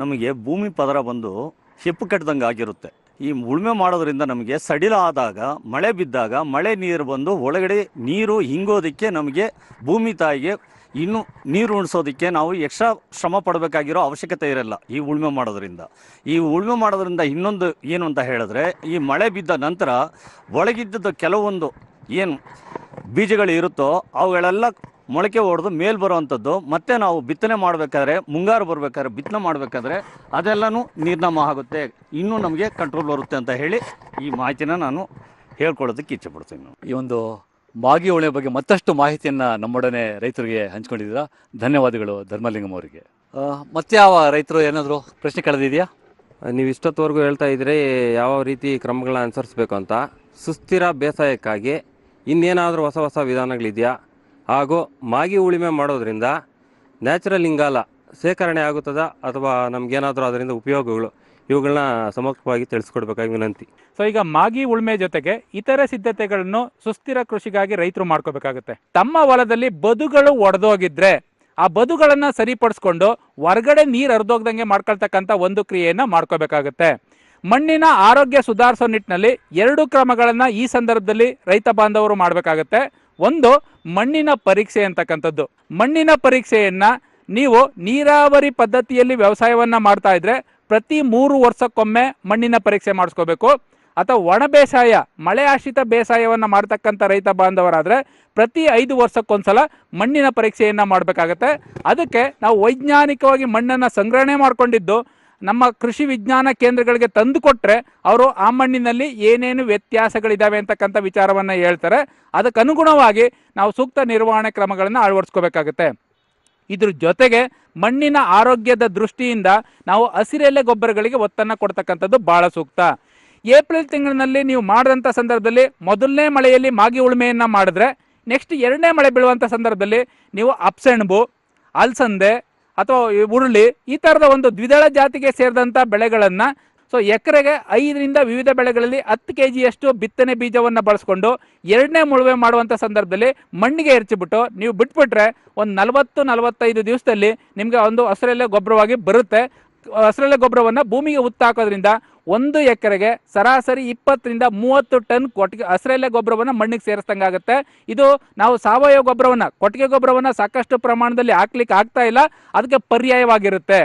ನಮಗೆ ಭೂಮಿ ಪದರ ಬಂದು ಹೆಪ್ಪು ಕಟ್ಟದಂಗೆ ಆಗಿರುತ್ತೆ. ಈ ಉಳುಮೆ ಮಾಡೋದ್ರಿಂದ ನಮಗೆ ಸಡಿಲ ಆದಾಗ, ಮಳೆ ಬಿದ್ದಾಗ, ಮಳೆ ನೀರು ಬಂದು ಒಳಗಡೆ ನೀರು ಹಿಂಗೋದಕ್ಕೆ ನಮಗೆ ಭೂಮಿ ತಾಯಿಗೆ ಇನ್ನು ನೀರು ಉಣಿಸೋದಕ್ಕೆ ನಾವು ಎಕ್ಸ್ಟ್ರಾ ಶ್ರಮ ಪಡಬೇಕಾಗಿರೋ ಅವಶ್ಯಕತೆ ಇರಲ್ಲ ಈ ಉಳುಮೆ ಮಾಡೋದ್ರಿಂದ. ಈ ಉಳುಮೆ ಮಾಡೋದ್ರಿಂದ ಇನ್ನೊಂದು ಏನು ಅಂತ ಹೇಳಿದ್ರೆ, ಈ ಮಳೆ ಬಿದ್ದ ನಂತರ ಒಳಗಿದ್ದದ್ದು ಕೆಲವೊಂದು ಏನು ಬೀಜಗಳು ಇರುತ್ತೋ ಅವುಗಳೆಲ್ಲ ಮೊಳಕೆ ಹೊಡೆದು ಮೇಲ್ ಬರುವಂಥದ್ದು ಮತ್ತೆ ನಾವು ಬಿತ್ತನೆ ಮಾಡಬೇಕಾದ್ರೆ ಮುಂಗಾರು ಬರಬೇಕಾದ್ರೆ ಬಿತ್ತನೆ ಮಾಡಬೇಕಾದ್ರೆ ಅದೆಲ್ಲನೂ ನಿರ್ನಾಮ ಆಗುತ್ತೆ. ಇನ್ನೂ ನಮಗೆ ಕಂಟ್ರೋಲ್ ಬರುತ್ತೆ ಅಂತ ಹೇಳಿ ಈ ಮಾಹಿತಿನ ನಾನು ಹೇಳ್ಕೊಳ್ಳೋದಕ್ಕೆ ಇಚ್ಛೆ ಪಡ್ತೀನಿ
ಈ ಒಂದು ಮಾಗಿ ಹೊಳೆ ಬಗ್ಗೆ ಮತ್ತಷ್ಟು ಮಾಹಿತಿಯನ್ನು ನಮ್ಮೊಡನೆ ರೈತರಿಗೆ ಹಂಚ್ಕೊಂಡಿದ್ದೀರಾ? ಧನ್ಯವಾದಗಳು ಧರ್ಮಲಿಂಗಮ್ ಅವರಿಗೆ. ಮತ್ತೆ ಯಾವ ರೈತರು ಏನಾದರೂ ಪ್ರಶ್ನೆ ಕಳೆದಿದೆಯಾ?
ನೀವು ಇಷ್ಟೊತ್ತವರೆಗೂ ಹೇಳ್ತಾ ಇದ್ರಿ ಯಾವ ರೀತಿ ಕ್ರಮಗಳನ್ನ ಅನುಸರಿಸಬೇಕು ಅಂತ. ಸುಸ್ಥಿರ ಬೇಸಾಯಕ್ಕಾಗಿ ಇನ್ನೇನಾದರೂ ಹೊಸ ಹೊಸ ವಿಧಾನಗಳಿದೆಯಾ? ಹಾಗೂ ಮಾಗಿ ಉಳುಮೆ ಮಾಡೋದ್ರಿಂದ ನ್ಯಾಚುರಲ್ ಇಂಗಾಲ ಶೇಖರಣೆ ಆಗುತ್ತದೆ ಅಥವಾ ನಮಗೇನಾದರೂ ಅದರಿಂದ ಉಪಯೋಗಗಳು ಇವುಗಳನ್ನ ಸಮಗ್ರವಾಗಿ ತಿಳಿಸ್ಕೊಡ್ಬೇಕಾಗಿ ವಿನಂತಿ.
ಸೊ ಈಗ ಮಾಗಿ ಉಳ್ಮೆ ಜೊತೆಗೆ ಇತರೆ ಸಿದ್ಧತೆಗಳನ್ನು ಸುಸ್ಥಿರ ಕೃಷಿಗಾಗಿ ರೈತರು ಮಾಡ್ಕೋಬೇಕಾಗುತ್ತೆ. ತಮ್ಮ ಹೊಲದಲ್ಲಿ ಬದುಗಳು ಒಡೆದೋಗಿದ್ರೆ ಆ ಬದುಗಳನ್ನ ಸರಿಪಡಿಸ್ಕೊಂಡು ಹೊರಗಡೆ ನೀರು ಹರಿದೋಗ್ದಂಗೆ ಮಾಡ್ಕೊಳ್ತಕ್ಕಂಥ ಒಂದು ಕ್ರಿಯೆಯನ್ನ ಮಾಡ್ಕೋಬೇಕಾಗುತ್ತೆ. ಮಣ್ಣಿನ ಆರೋಗ್ಯ ಸುಧಾರಿಸೋ ನಿಟ್ಟಿನಲ್ಲಿ ಎರಡು ಕ್ರಮಗಳನ್ನ ಈ ಸಂದರ್ಭದಲ್ಲಿ ರೈತ ಬಾಂಧವರು ಮಾಡಬೇಕಾಗತ್ತೆ. ಒಂದು ಮಣ್ಣಿನ ಪರೀಕ್ಷೆ ಅಂತಕ್ಕಂಥದ್ದು. ಮಣ್ಣಿನ ಪರೀಕ್ಷೆಯನ್ನ ನೀವು ನೀರಾವರಿ ಪದ್ಧತಿಯಲ್ಲಿ ವ್ಯವಸಾಯವನ್ನ ಮಾಡ್ತಾ ಇದ್ರೆ ಪ್ರತಿ ಮೂರು ವರ್ಷಕ್ಕೊಮ್ಮೆ ಮಣ್ಣಿನ ಪರೀಕ್ಷೆ ಮಾಡಿಸ್ಕೋಬೇಕು. ಅಥವಾ ಒಣ ಬೇಸಾಯ, ಮಳೆ ಆಶ್ರಿತ ಬೇಸಾಯವನ್ನು ಮಾಡ್ತಕ್ಕಂಥ ರೈತ ಬಾಂಧವರಾದರೆ ಪ್ರತಿ ಐದು ವರ್ಷಕ್ಕೊಂದ್ಸಲ ಮಣ್ಣಿನ ಪರೀಕ್ಷೆಯನ್ನು ಮಾಡಬೇಕಾಗತ್ತೆ. ಅದಕ್ಕೆ ನಾವು ವೈಜ್ಞಾನಿಕವಾಗಿ ಮಣ್ಣನ್ನು ಸಂಗ್ರಹಣೆ ಮಾಡಿಕೊಂಡಿದ್ದು ನಮ್ಮ ಕೃಷಿ ವಿಜ್ಞಾನ ಕೇಂದ್ರಗಳಿಗೆ ತಂದು ಕೊಟ್ಟರೆ ಅವರು ಆ ಮಣ್ಣಿನಲ್ಲಿ ಏನೇನು ವ್ಯತ್ಯಾಸಗಳಿದ್ದಾವೆ ಅಂತಕ್ಕಂಥ ವಿಚಾರವನ್ನು ಹೇಳ್ತಾರೆ. ಅದಕ್ಕನುಗುಣವಾಗಿ ನಾವು ಸೂಕ್ತ ನಿರ್ವಹಣೆ ಕ್ರಮಗಳನ್ನು ಅಳವಡಿಸ್ಕೋಬೇಕಾಗುತ್ತೆ. ಇದ್ರ ಜೊತೆಗೆ ಮಣ್ಣಿನ ಆರೋಗ್ಯದ ದೃಷ್ಟಿಯಿಂದ ನಾವು ಹಸಿರೆಲೆ ಗೊಬ್ಬರಗಳಿಗೆ ಒತ್ತನ್ನು ಕೊಡ್ತಕ್ಕಂಥದ್ದು ಭಾಳ ಸೂಕ್ತ. ಏಪ್ರಿಲ್ ತಿಂಗಳಿನಲ್ಲಿ ನೀವು ಮಾಡಿದಂಥ ಸಂದರ್ಭದಲ್ಲಿ ಮೊದಲನೇ ಮಳೆಯಲ್ಲಿ ಮಾಗಿ ಉಳುಮೆಯನ್ನು ಮಾಡಿದ್ರೆ ನೆಕ್ಸ್ಟ್ ಎರಡನೇ ಮಳೆ ಬೀಳುವಂಥ ಸಂದರ್ಭದಲ್ಲಿ ನೀವು ಅಪ್ಸೆಣ್ಬು, ಅಲಸಂದೆ ಅಥವಾ ಉರುಳಿ, ಈ ತರದ ಒಂದು ದ್ವಿದಳ ಜಾತಿಗೆ ಸೇರಿದಂತ ಬೆಳೆಗಳನ್ನು ಸೊ ಎಕರೆಗೆ ಐದರಿಂದ ವಿವಿಧ ಬೆಳೆಗಳಲ್ಲಿ ಹತ್ತು ಕೆ ಜಿಯಷ್ಟು ಬಿತ್ತನೆ ಬೀಜವನ್ನು ಬಳಸ್ಕೊಂಡು ಎರಡನೇ ಮುಳುವೆ ಮಾಡುವಂಥ ಸಂದರ್ಭದಲ್ಲಿ ಮಣ್ಣಿಗೆ ಎರಚಿಬಿಟ್ಟು ನೀವು ಬಿಟ್ಬಿಟ್ರೆ ಒಂದು ನಲವತ್ತು ನಲವತ್ತೈದು ದಿವಸದಲ್ಲಿ ನಿಮಗೆ ಒಂದು ಹಸಿರೆಲೆ ಗೊಬ್ಬರವಾಗಿ ಬರುತ್ತೆ. ಹಸಿರೆಲೆ ಗೊಬ್ಬರವನ್ನು ಭೂಮಿಗೆ ಉತ್ತಾಕೋದ್ರಿಂದ ಒಂದು ಎಕರೆಗೆ ಸರಾಸರಿ ಇಪ್ಪತ್ತರಿಂದ ಮೂವತ್ತು ಟನ್ ಕೊಟ್ಟಿಗೆ ಹಸಿರೆಲೆ ಗೊಬ್ಬರವನ್ನು ಮಣ್ಣಿಗೆ ಸೇರಿಸ್ದಂಗಾಗುತ್ತೆ. ಇದು ನಾವು ಸಾವಯವ ಗೊಬ್ಬರವನ್ನು, ಕೊಟ್ಟಿಗೆ ಗೊಬ್ಬರವನ್ನು ಸಾಕಷ್ಟು ಪ್ರಮಾಣದಲ್ಲಿ ಹಾಕ್ಲಿಕ್ಕೆ ಆಗ್ತಾ ಇಲ್ಲ, ಅದಕ್ಕೆ ಪರ್ಯಾಯವಾಗಿರುತ್ತೆ.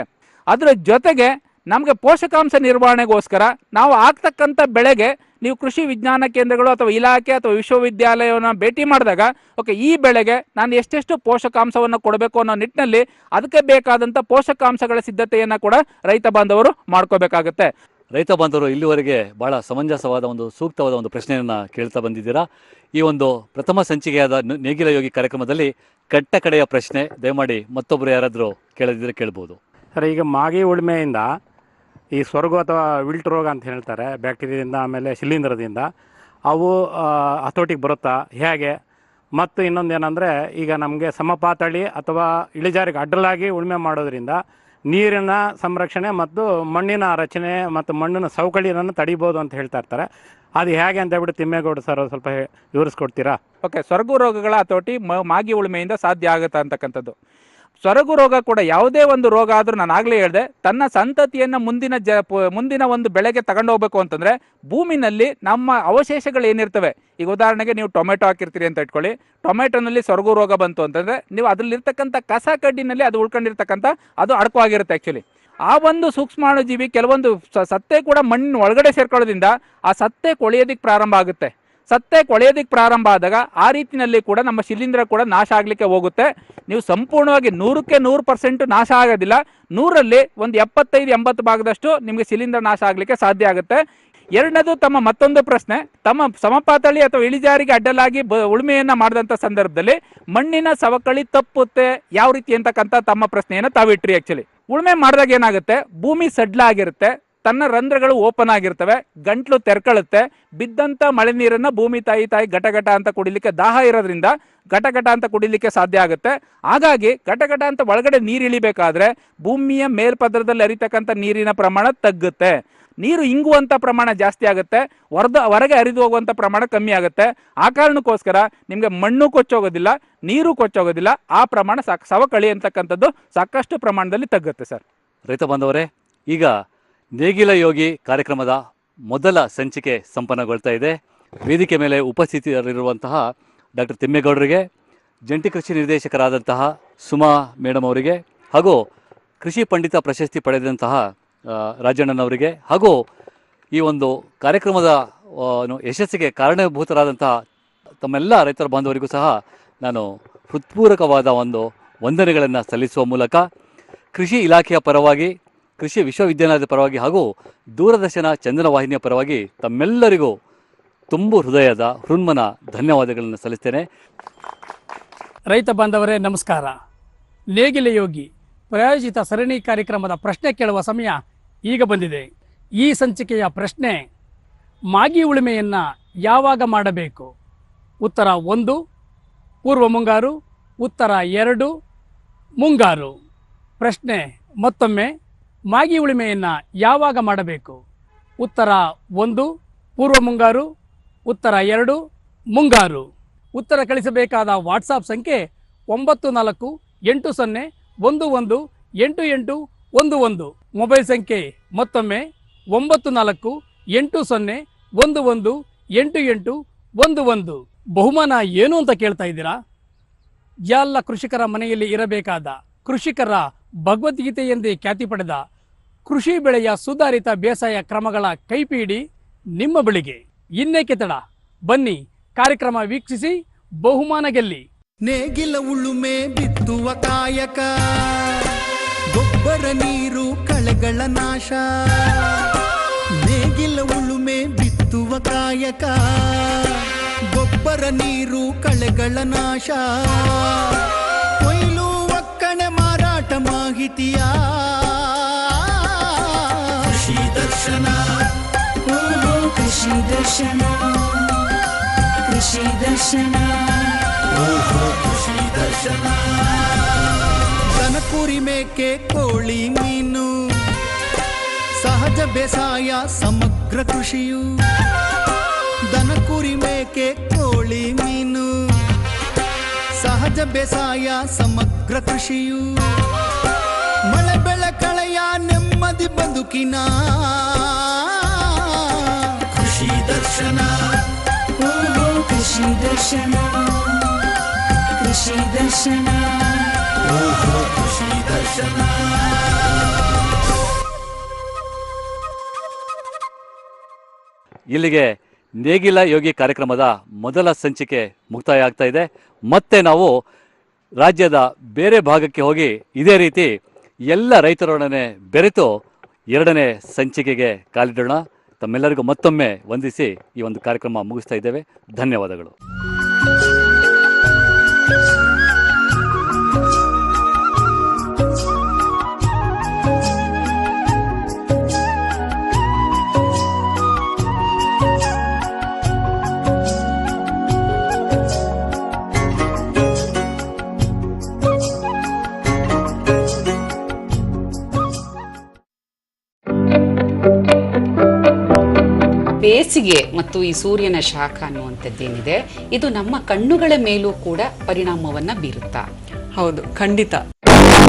ಅದರ ಜೊತೆಗೆ ನಮಗೆ ಪೋಷಕಾಂಶ ನಿರ್ವಹಣೆಗೋಸ್ಕರ ನಾವು ಹಾಕ್ತಕ್ಕಂಥ ಬೆಳೆಗೆ ನೀವು ಕೃಷಿ ವಿಜ್ಞಾನ ಕೇಂದ್ರಗಳು ಅಥವಾ ಇಲಾಖೆ ಅಥವಾ ವಿಶ್ವವಿದ್ಯಾಲಯವನ್ನು ಭೇಟಿ ಮಾಡಿದಾಗ ಓಕೆ ಈ ಬೆಳೆಗೆ ನಾನು ಎಷ್ಟೆಷ್ಟು ಪೋಷಕಾಂಶವನ್ನು ಕೊಡಬೇಕು ಅನ್ನೋ ನಿಟ್ಟಿನಲ್ಲಿ ಅದಕ್ಕೆ ಬೇಕಾದಂಥ ಪೋಷಕಾಂಶಗಳ ಸಿದ್ಧತೆಯನ್ನು ಕೂಡ ರೈತ ಬಾಂಧವರು ಮಾಡ್ಕೋಬೇಕಾಗುತ್ತೆ.
ರೈತ ಬಾಂಧವರು ಇಲ್ಲಿವರೆಗೆ ಬಹಳ ಸಮಂಜಸವಾದ ಒಂದು ಸೂಕ್ತವಾದ ಒಂದು ಪ್ರಶ್ನೆಯನ್ನು ಕೇಳ್ತಾ ಬಂದಿದ್ದೀರಾ? ಈ ಒಂದು ಪ್ರಥಮ ಸಂಚಿಕೆಯಾದ ನೇಗಿಲ ಯೋಗಿ ಕಾರ್ಯಕ್ರಮದಲ್ಲಿ ಕಟ್ಟ ಕಡೆಯ ಪ್ರಶ್ನೆ ದಯಮಾಡಿ ಮತ್ತೊಬ್ಬರು ಯಾರಾದರೂ ಕೇಳದಿದ್ರೆ ಕೇಳ್ಬೋದು.
ಸರ್ ಈಗ ಮಾಗಿ ಉಳುಮೆಯಿಂದ ಈ ಸ್ವರ್ಗ ಅಥವಾ ವಿಲ್ಟ್ ರೋಗ ಅಂತ ಹೇಳ್ತಾರೆ, ಬ್ಯಾಕ್ಟೀರಿಯಾದಿಂದ ಆಮೇಲೆ ಶಿಲೀಂಧ್ರದಿಂದ, ಅವು ಹತೋಟಿಗೆ ಬರುತ್ತಾ, ಹೇಗೆ? ಮತ್ತು ಇನ್ನೊಂದು ಏನಂದರೆ, ಈಗ ನಮಗೆ ಸಮಪಾತಳಿ ಅಥವಾ ಇಳಿಜಾರಿಗೆ ಅಡ್ಡಲಾಗಿ ಉಳುಮೆ ಮಾಡೋದ್ರಿಂದ ನೀರಿನ ಸಂರಕ್ಷಣೆ ಮತ್ತು ಮಣ್ಣಿನ ರಚನೆ ಮತ್ತು ಮಣ್ಣಿನ ಸವಕಳಿಯನ್ನು ತಡಿಬೋದು ಅಂತ ಹೇಳ್ತಾ ಇರ್ತಾರೆ. ಅದು ಹೇಗೆ ಅಂತ ಹೇಳ್ಬಿಟ್ಟು ತಿಮ್ಮೇಗೌಡ ಸರ್ ಸ್ವಲ್ಪ ವಿವರಿಸ್ಕೊಡ್ತೀರಾ?
ಓಕೆ ಸ್ವರ್ಗ ರೋಗಗಳ ಹತೋಟಿ ಮಾಗಿ ಉಳುಮೆಯಿಂದ ಸಾಧ್ಯ ಆಗುತ್ತೆ ಅಂತಕ್ಕಂಥದ್ದು. ಸೊರಗು ರೋಗ ಕೂಡ ಯಾವುದೇ ಒಂದು ರೋಗ ಆದರೂ ನಾನು ಆಗಲೇ ಹೇಳಿದೆ, ತನ್ನ ಸಂತತಿಯನ್ನು ಮುಂದಿನ ಜ ಮುಂದಿನ ಒಂದು ಬೆಳೆಗೆ ತಗೊಂಡು ಹೋಗ್ಬೇಕು ಅಂತಂದ್ರೆ ಭೂಮಿನಲ್ಲಿ ನಮ್ಮ ಅವಶೇಷಗಳು ಏನಿರ್ತವೆ, ಈಗ ಉದಾಹರಣೆಗೆ ನೀವು ಟೊಮೆಟೊ ಹಾಕಿರ್ತೀರಿ ಅಂತ ಇಟ್ಕೊಳ್ಳಿ, ಟೊಮೆಟೊನಲ್ಲಿ ಸೊರಗು ರೋಗ ಬಂತು ಅಂತಂದ್ರೆ ನೀವು ಅದರಲ್ಲಿರ್ತಕ್ಕಂಥ ಕಸ ಕಡ್ಡಿನಲ್ಲಿ ಅದು ಉಳ್ಕೊಂಡಿರ್ತಕ್ಕಂಥ ಅದು ಅಡಕವಾಗಿರುತ್ತೆ ಆ್ಯಕ್ಚುಲಿ ಆ ಒಂದು ಸೂಕ್ಷ್ಮಾಣುಜೀವಿ ಕೆಲವೊಂದು ಸತ್ತೆ ಕೂಡ ಮಣ್ಣಿನ ಒಳಗಡೆ ಸೇರ್ಕೊಳ್ಳೋದ್ರಿಂದ ಆ ಸತ್ತೆ ಕೊಳೆಯೋದಿಕ್ಕೆ ಪ್ರಾರಂಭ ಆಗುತ್ತೆ. ಸತ್ತೆ ಕೊಳೆಯೋದಕ್ಕೆ ಪ್ರಾರಂಭ ಆದಾಗ ಆ ರೀತಿಯಲ್ಲಿ ಕೂಡ ನಮ್ಮ ಶಿಲೀಂಧ್ರ ಕೂಡ ನಾಶ ಆಗಲಿಕ್ಕೆ ಹೋಗುತ್ತೆ. ನೀವು ಸಂಪೂರ್ಣವಾಗಿ ನೂರಕ್ಕೆ ನೂರು ಪರ್ಸೆಂಟ್ ನಾಶ ಆಗೋದಿಲ್ಲ. ನೂರಲ್ಲಿ ಒಂದು ಎಪ್ಪತ್ತೈದು, ಎಂಬತ್ತು ಭಾಗದಷ್ಟು ನಿಮಗೆ ಶಿಲೀಂಧ್ರ ನಾಶ ಆಗಲಿಕ್ಕೆ ಸಾಧ್ಯ ಆಗುತ್ತೆ. ಎರಡನೇದು ತಮ್ಮ ಮತ್ತೊಂದು ಪ್ರಶ್ನೆ. ತಮ್ಮ ಸಮಪಾತಳಿ ಅಥವಾ ಇಳಿಜಾರಿಗೆ ಅಡ್ಡಲಾಗಿ ಬ, ಉಳುಮೆಯನ್ನು ಮಾಡಿದಂಥ ಸಂದರ್ಭದಲ್ಲಿ ಮಣ್ಣಿನ ಸವಕಳಿ ತಪ್ಪುತ್ತೆ. ಯಾವ ರೀತಿ ಅಂತಕ್ಕಂಥ ತಮ್ಮ ಪ್ರಶ್ನೆಯನ್ನು ತಾವಿಟ್ರಿ ಆ್ಯಕ್ಚುಲಿ ಉಳುಮೆ ಮಾಡಿದಾಗ ಏನಾಗುತ್ತೆ? ಭೂಮಿ ಸಡ್ಲಾಗಿರುತ್ತೆ. ತನ್ನ ರಂಧ್ರಗಳು ಓಪನ್ ಆಗಿರ್ತವೆ, ಗಂಟ್ಲು ತೆರ್ಕೊಳ್ಳುತ್ತೆ ಬಿದ್ದಂಥ ಮಳೆ ನೀರನ್ನ ಭೂಮಿ ತಾಯಿ ತಾಯಿ ಘಟಘಟ ಅಂತ ಕುಡಿಲಿಕ್ಕೆ ದಾಹ ಇರೋದ್ರಿಂದ ಘಟಘಟ ಅಂತ ಕುಡಿಲಿಕ್ಕೆ ಸಾಧ್ಯ ಆಗುತ್ತೆ. ಹಾಗಾಗಿ ಘಟಘಟ ಅಂತ ಒಳಗಡೆ ನೀರು ಇಳಿಬೇಕಾದ್ರೆ ಭೂಮಿಯ ಮೇಲ್ಪದರದಲ್ಲಿ ಹರಿತಕ್ಕಂಥ ನೀರಿನ ಪ್ರಮಾಣ ತಗ್ಗುತ್ತೆ. ನೀರು ಇಂಗುವಂಥ ಪ್ರಮಾಣ ಜಾಸ್ತಿ ಆಗುತ್ತೆ, ಹೊರದ ಹೊರಗೆ ಹರಿದು ಹೋಗುವಂಥ ಪ್ರಮಾಣ ಕಮ್ಮಿ ಆಗುತ್ತೆ. ಆ ಕಾರಣಕ್ಕೋಸ್ಕರ ನಿಮಗೆ ಮಣ್ಣು ಕೊಚ್ಚೋಗೋದಿಲ್ಲ, ನೀರು ಕೊಚ್ಚೋಗೋದಿಲ್ಲ, ಆ ಪ್ರಮಾಣ ಸಾಕು ಸವಕಳಿ ಅಂತಕ್ಕಂಥದ್ದು ಸಾಕಷ್ಟು ಪ್ರಮಾಣದಲ್ಲಿ ತಗ್ಗುತ್ತೆ ಸರ್.
ರೈತ ಬಂದವರೇ ಈಗ ನೇಗಿಲ ಯೋಗಿ ಕಾರ್ಯಕ್ರಮದ ಮೊದಲ ಸಂಚಿಕೆ ಸಂಪನ್ನಗೊಳ್ತಾ ಇದೆ. ವೇದಿಕೆ ಮೇಲೆ ಉಪಸ್ಥಿತರಿರುವಂತಹ ಡಾಕ್ಟರ್ ತಿಮ್ಮೇಗೌಡರಿಗೆ, ಜಂಟಿ ಕೃಷಿ ನಿರ್ದೇಶಕರಾದಂತಹ ಸುಮಾ ಮೇಡಮ್ ಅವರಿಗೆ, ಹಾಗೂ ಕೃಷಿ ಪಂಡಿತ ಪ್ರಶಸ್ತಿ ಪಡೆದಂತಹ ರಾಜಣ್ಣನವರಿಗೆ, ಹಾಗೂ ಈ ಒಂದು ಕಾರ್ಯಕ್ರಮದ ಯಶಸ್ಸಿಗೆ ಕಾರಣಭೂತರಾದಂತಹ ತಮ್ಮೆಲ್ಲ ರೈತರ ಬಾಂಧವರಿಗೂ ಸಹ ನಾನು ಹೃತ್ಪೂರ್ವಕವಾದ ಒಂದು ವಂದನೆಗಳನ್ನು ಸಲ್ಲಿಸುವ ಮೂಲಕ ಕೃಷಿ ಇಲಾಖೆಯ ಪರವಾಗಿ ಕೃಷಿ ವಿಶ್ವವಿದ್ಯಾಲಯದ ಪರವಾಗಿ ಹಾಗೂ ದೂರದರ್ಶನ ಚಂದನ ವಾಹಿನಿಯ ಪರವಾಗಿ ತಮ್ಮೆಲ್ಲರಿಗೂ ತುಂಬು ಹೃದಯದ ಹೃನ್ಮನ ಧನ್ಯವಾದಗಳನ್ನು ಸಲ್ಲಿಸ್ತೇನೆ.
ರೈತ ಬಾಂಧವರೇ, ನಮಸ್ಕಾರ. ನೇಗಿಲ ಯೋಗಿ, ಪ್ರಾಯೋಜಿತ ಸರಣಿ ಕಾರ್ಯಕ್ರಮದ ಪ್ರಶ್ನೆ ಕೇಳುವ ಸಮಯ ಈಗ ಬಂದಿದೆ. ಈ ಸಂಚಿಕೆಯ ಪ್ರಶ್ನೆ, ಮಾಗಿ ಉಳುಮೆಯನ್ನು ಯಾವಾಗ ಮಾಡಬೇಕು? ಉತ್ತರ ಒಂದು, ಪೂರ್ವ ಮುಂಗಾರು, ಉತ್ತರ ಎರಡು, ಮುಂಗಾರು. ಪ್ರಶ್ನೆ ಮತ್ತೊಮ್ಮೆ. ಮಾಗಿ ಉಳುಮೆಯನ್ನು ಯಾವಾಗ ಮಾಡಬೇಕು? ಉತ್ತರ ಒಂದು, ಪೂರ್ವ ಮುಂಗಾರು, ಉತ್ತರ ಎರಡು, ಮುಂಗಾರು. ಉತ್ತರ ಕಳಿಸಬೇಕಾದ ವಾಟ್ಸಾಪ್ ಸಂಖ್ಯೆ ಒಂಬತ್ತು ನಾಲ್ಕು, ಎಂಟು ಸೊನ್ನೆ, ಒಂದು ಒಂದು, ಎಂಟು ಎಂಟು, ಒಂದು ಒಂದು. ಮೊಬೈಲ್ ಸಂಖ್ಯೆ ಮತ್ತೊಮ್ಮೆ ಒಂಬತ್ತು ನಾಲ್ಕು, ಎಂಟು ಸೊನ್ನೆ, ಒಂದು ಒಂದು, ಎಂಟು ಎಂಟು, ಒಂದು ಒಂದು. ಬಹುಮಾನ ಏನು ಅಂತ ಕೇಳ್ತಾ ಇದ್ದೀರಾ? ಎಲ್ಲ ಕೃಷಿಕರ ಮನೆಯಲ್ಲಿ ಇರಬೇಕಾದ ಕೃಷಿಕರ ಭಗವದ್ಗೀತೆ ಎಂದೇ ಖ್ಯಾತಿ ಪಡೆದ ಕೃಷಿ ಬೆಳೆಯ ಸುಧಾರಿತ ಬೇಸಾಯ ಕ್ರಮಗಳ ಕೈಪಿಡಿ ನಿಮ್ಮ ಬಳಿಗೆ. ಇನ್ನೇಕೆ ತಡ? ಬನ್ನಿ, ಕಾರ್ಯಕ್ರಮ ವೀಕ್ಷಿಸಿ, ಬಹುಮಾನ ಗೆಲ್ಲಿ.
ನೇಗಿಲ ಉಳುಮೆ ಬಿತ್ತುವ ಕಾಯಕ, ಗೊಬ್ಬರ ನೀರು ಕಳೆಗಳ ನಾಶ. ನೇಗಿಲ ಉಳುಮೆ ಬಿತ್ತುವ ಕಾಯಕ, ಗೊಬ್ಬರ ನೀರು ಕಳೆಗಳ ನಾಶ. ಕೊಯ್ಲು ಮಾಹಿತಿಯ? ಕೃಷಿ ದರ್ಶನ.
ಕೃಷಿ ದರ್ಶನ. ಕೃಷಿ ದರ್ಶನ.
ಕೃಷಿ ದರ್ಶನ. ದನಕುರಿ ಮೇಕೆ ಕೋಳಿ ಮೀನು. ಸಹಜ ಬೇಸಾಯ ಸಮಗ್ರ ಕೃಷಿಯು. ದನಕುರಿ ಮೇಕೆ ಕೋಳಿ ಮೀನು. ಸಹಜ ಬೇಸಾಯ ಸಮಗ್ರ ಕೃಷಿಯು. ನೆಮ್ಮದಿ ಬದುಕಿನ. ಖುಷಿ ದರ್ಶನ.
ಖುಷಿ ಕೃಷಿ ದರ್ಶನ. ಖುಷಿ ದರ್ಶನ.
ಓಹೋ ಕೃಷಿ ದರ್ಶನ.
ಇಲ್ಲಿಗೆ ನೇಗಿಲ ಯೋಗಿ ಕಾರ್ಯಕ್ರಮದ ಮೊದಲ ಸಂಚಿಕೆ ಮುಕ್ತಾಯ ಆಗ್ತಾ ಇದೆ. ಮತ್ತೆ ನಾವು ರಾಜ್ಯದ ಬೇರೆ ಭಾಗಕ್ಕೆ ಹೋಗಿ ಇದೇ ರೀತಿ ಎಲ್ಲ ರೈತರೊಡನೆ ಬೆರೆತು ಎರಡನೇ ಸಂಚಿಕೆಗೆ ಕಾಲಿಡೋಣ. ತಮ್ಮೆಲ್ಲರಿಗೂ ಮತ್ತೊಮ್ಮೆ ವಂದಿಸಿ ಈ ಒಂದು ಕಾರ್ಯಕ್ರಮ ಮುಗಿಸ್ತಾ ಇದ್ದೇವೆ. ಧನ್ಯವಾದಗಳು.
ಬೇಸಿಗೆ ಮತ್ತು ಈ ಸೂರ್ಯನ ಶಾಖ ಅನ್ನುವಂಥದ್ದೇನಿದೆ, ಇದು ನಮ್ಮ ಕಣ್ಣುಗಳ ಮೇಲೂ ಕೂಡ ಪರಿಣಾಮವನ್ನ ಬೀರುತ್ತಾ?
ಹೌದು, ಖಂಡಿತ.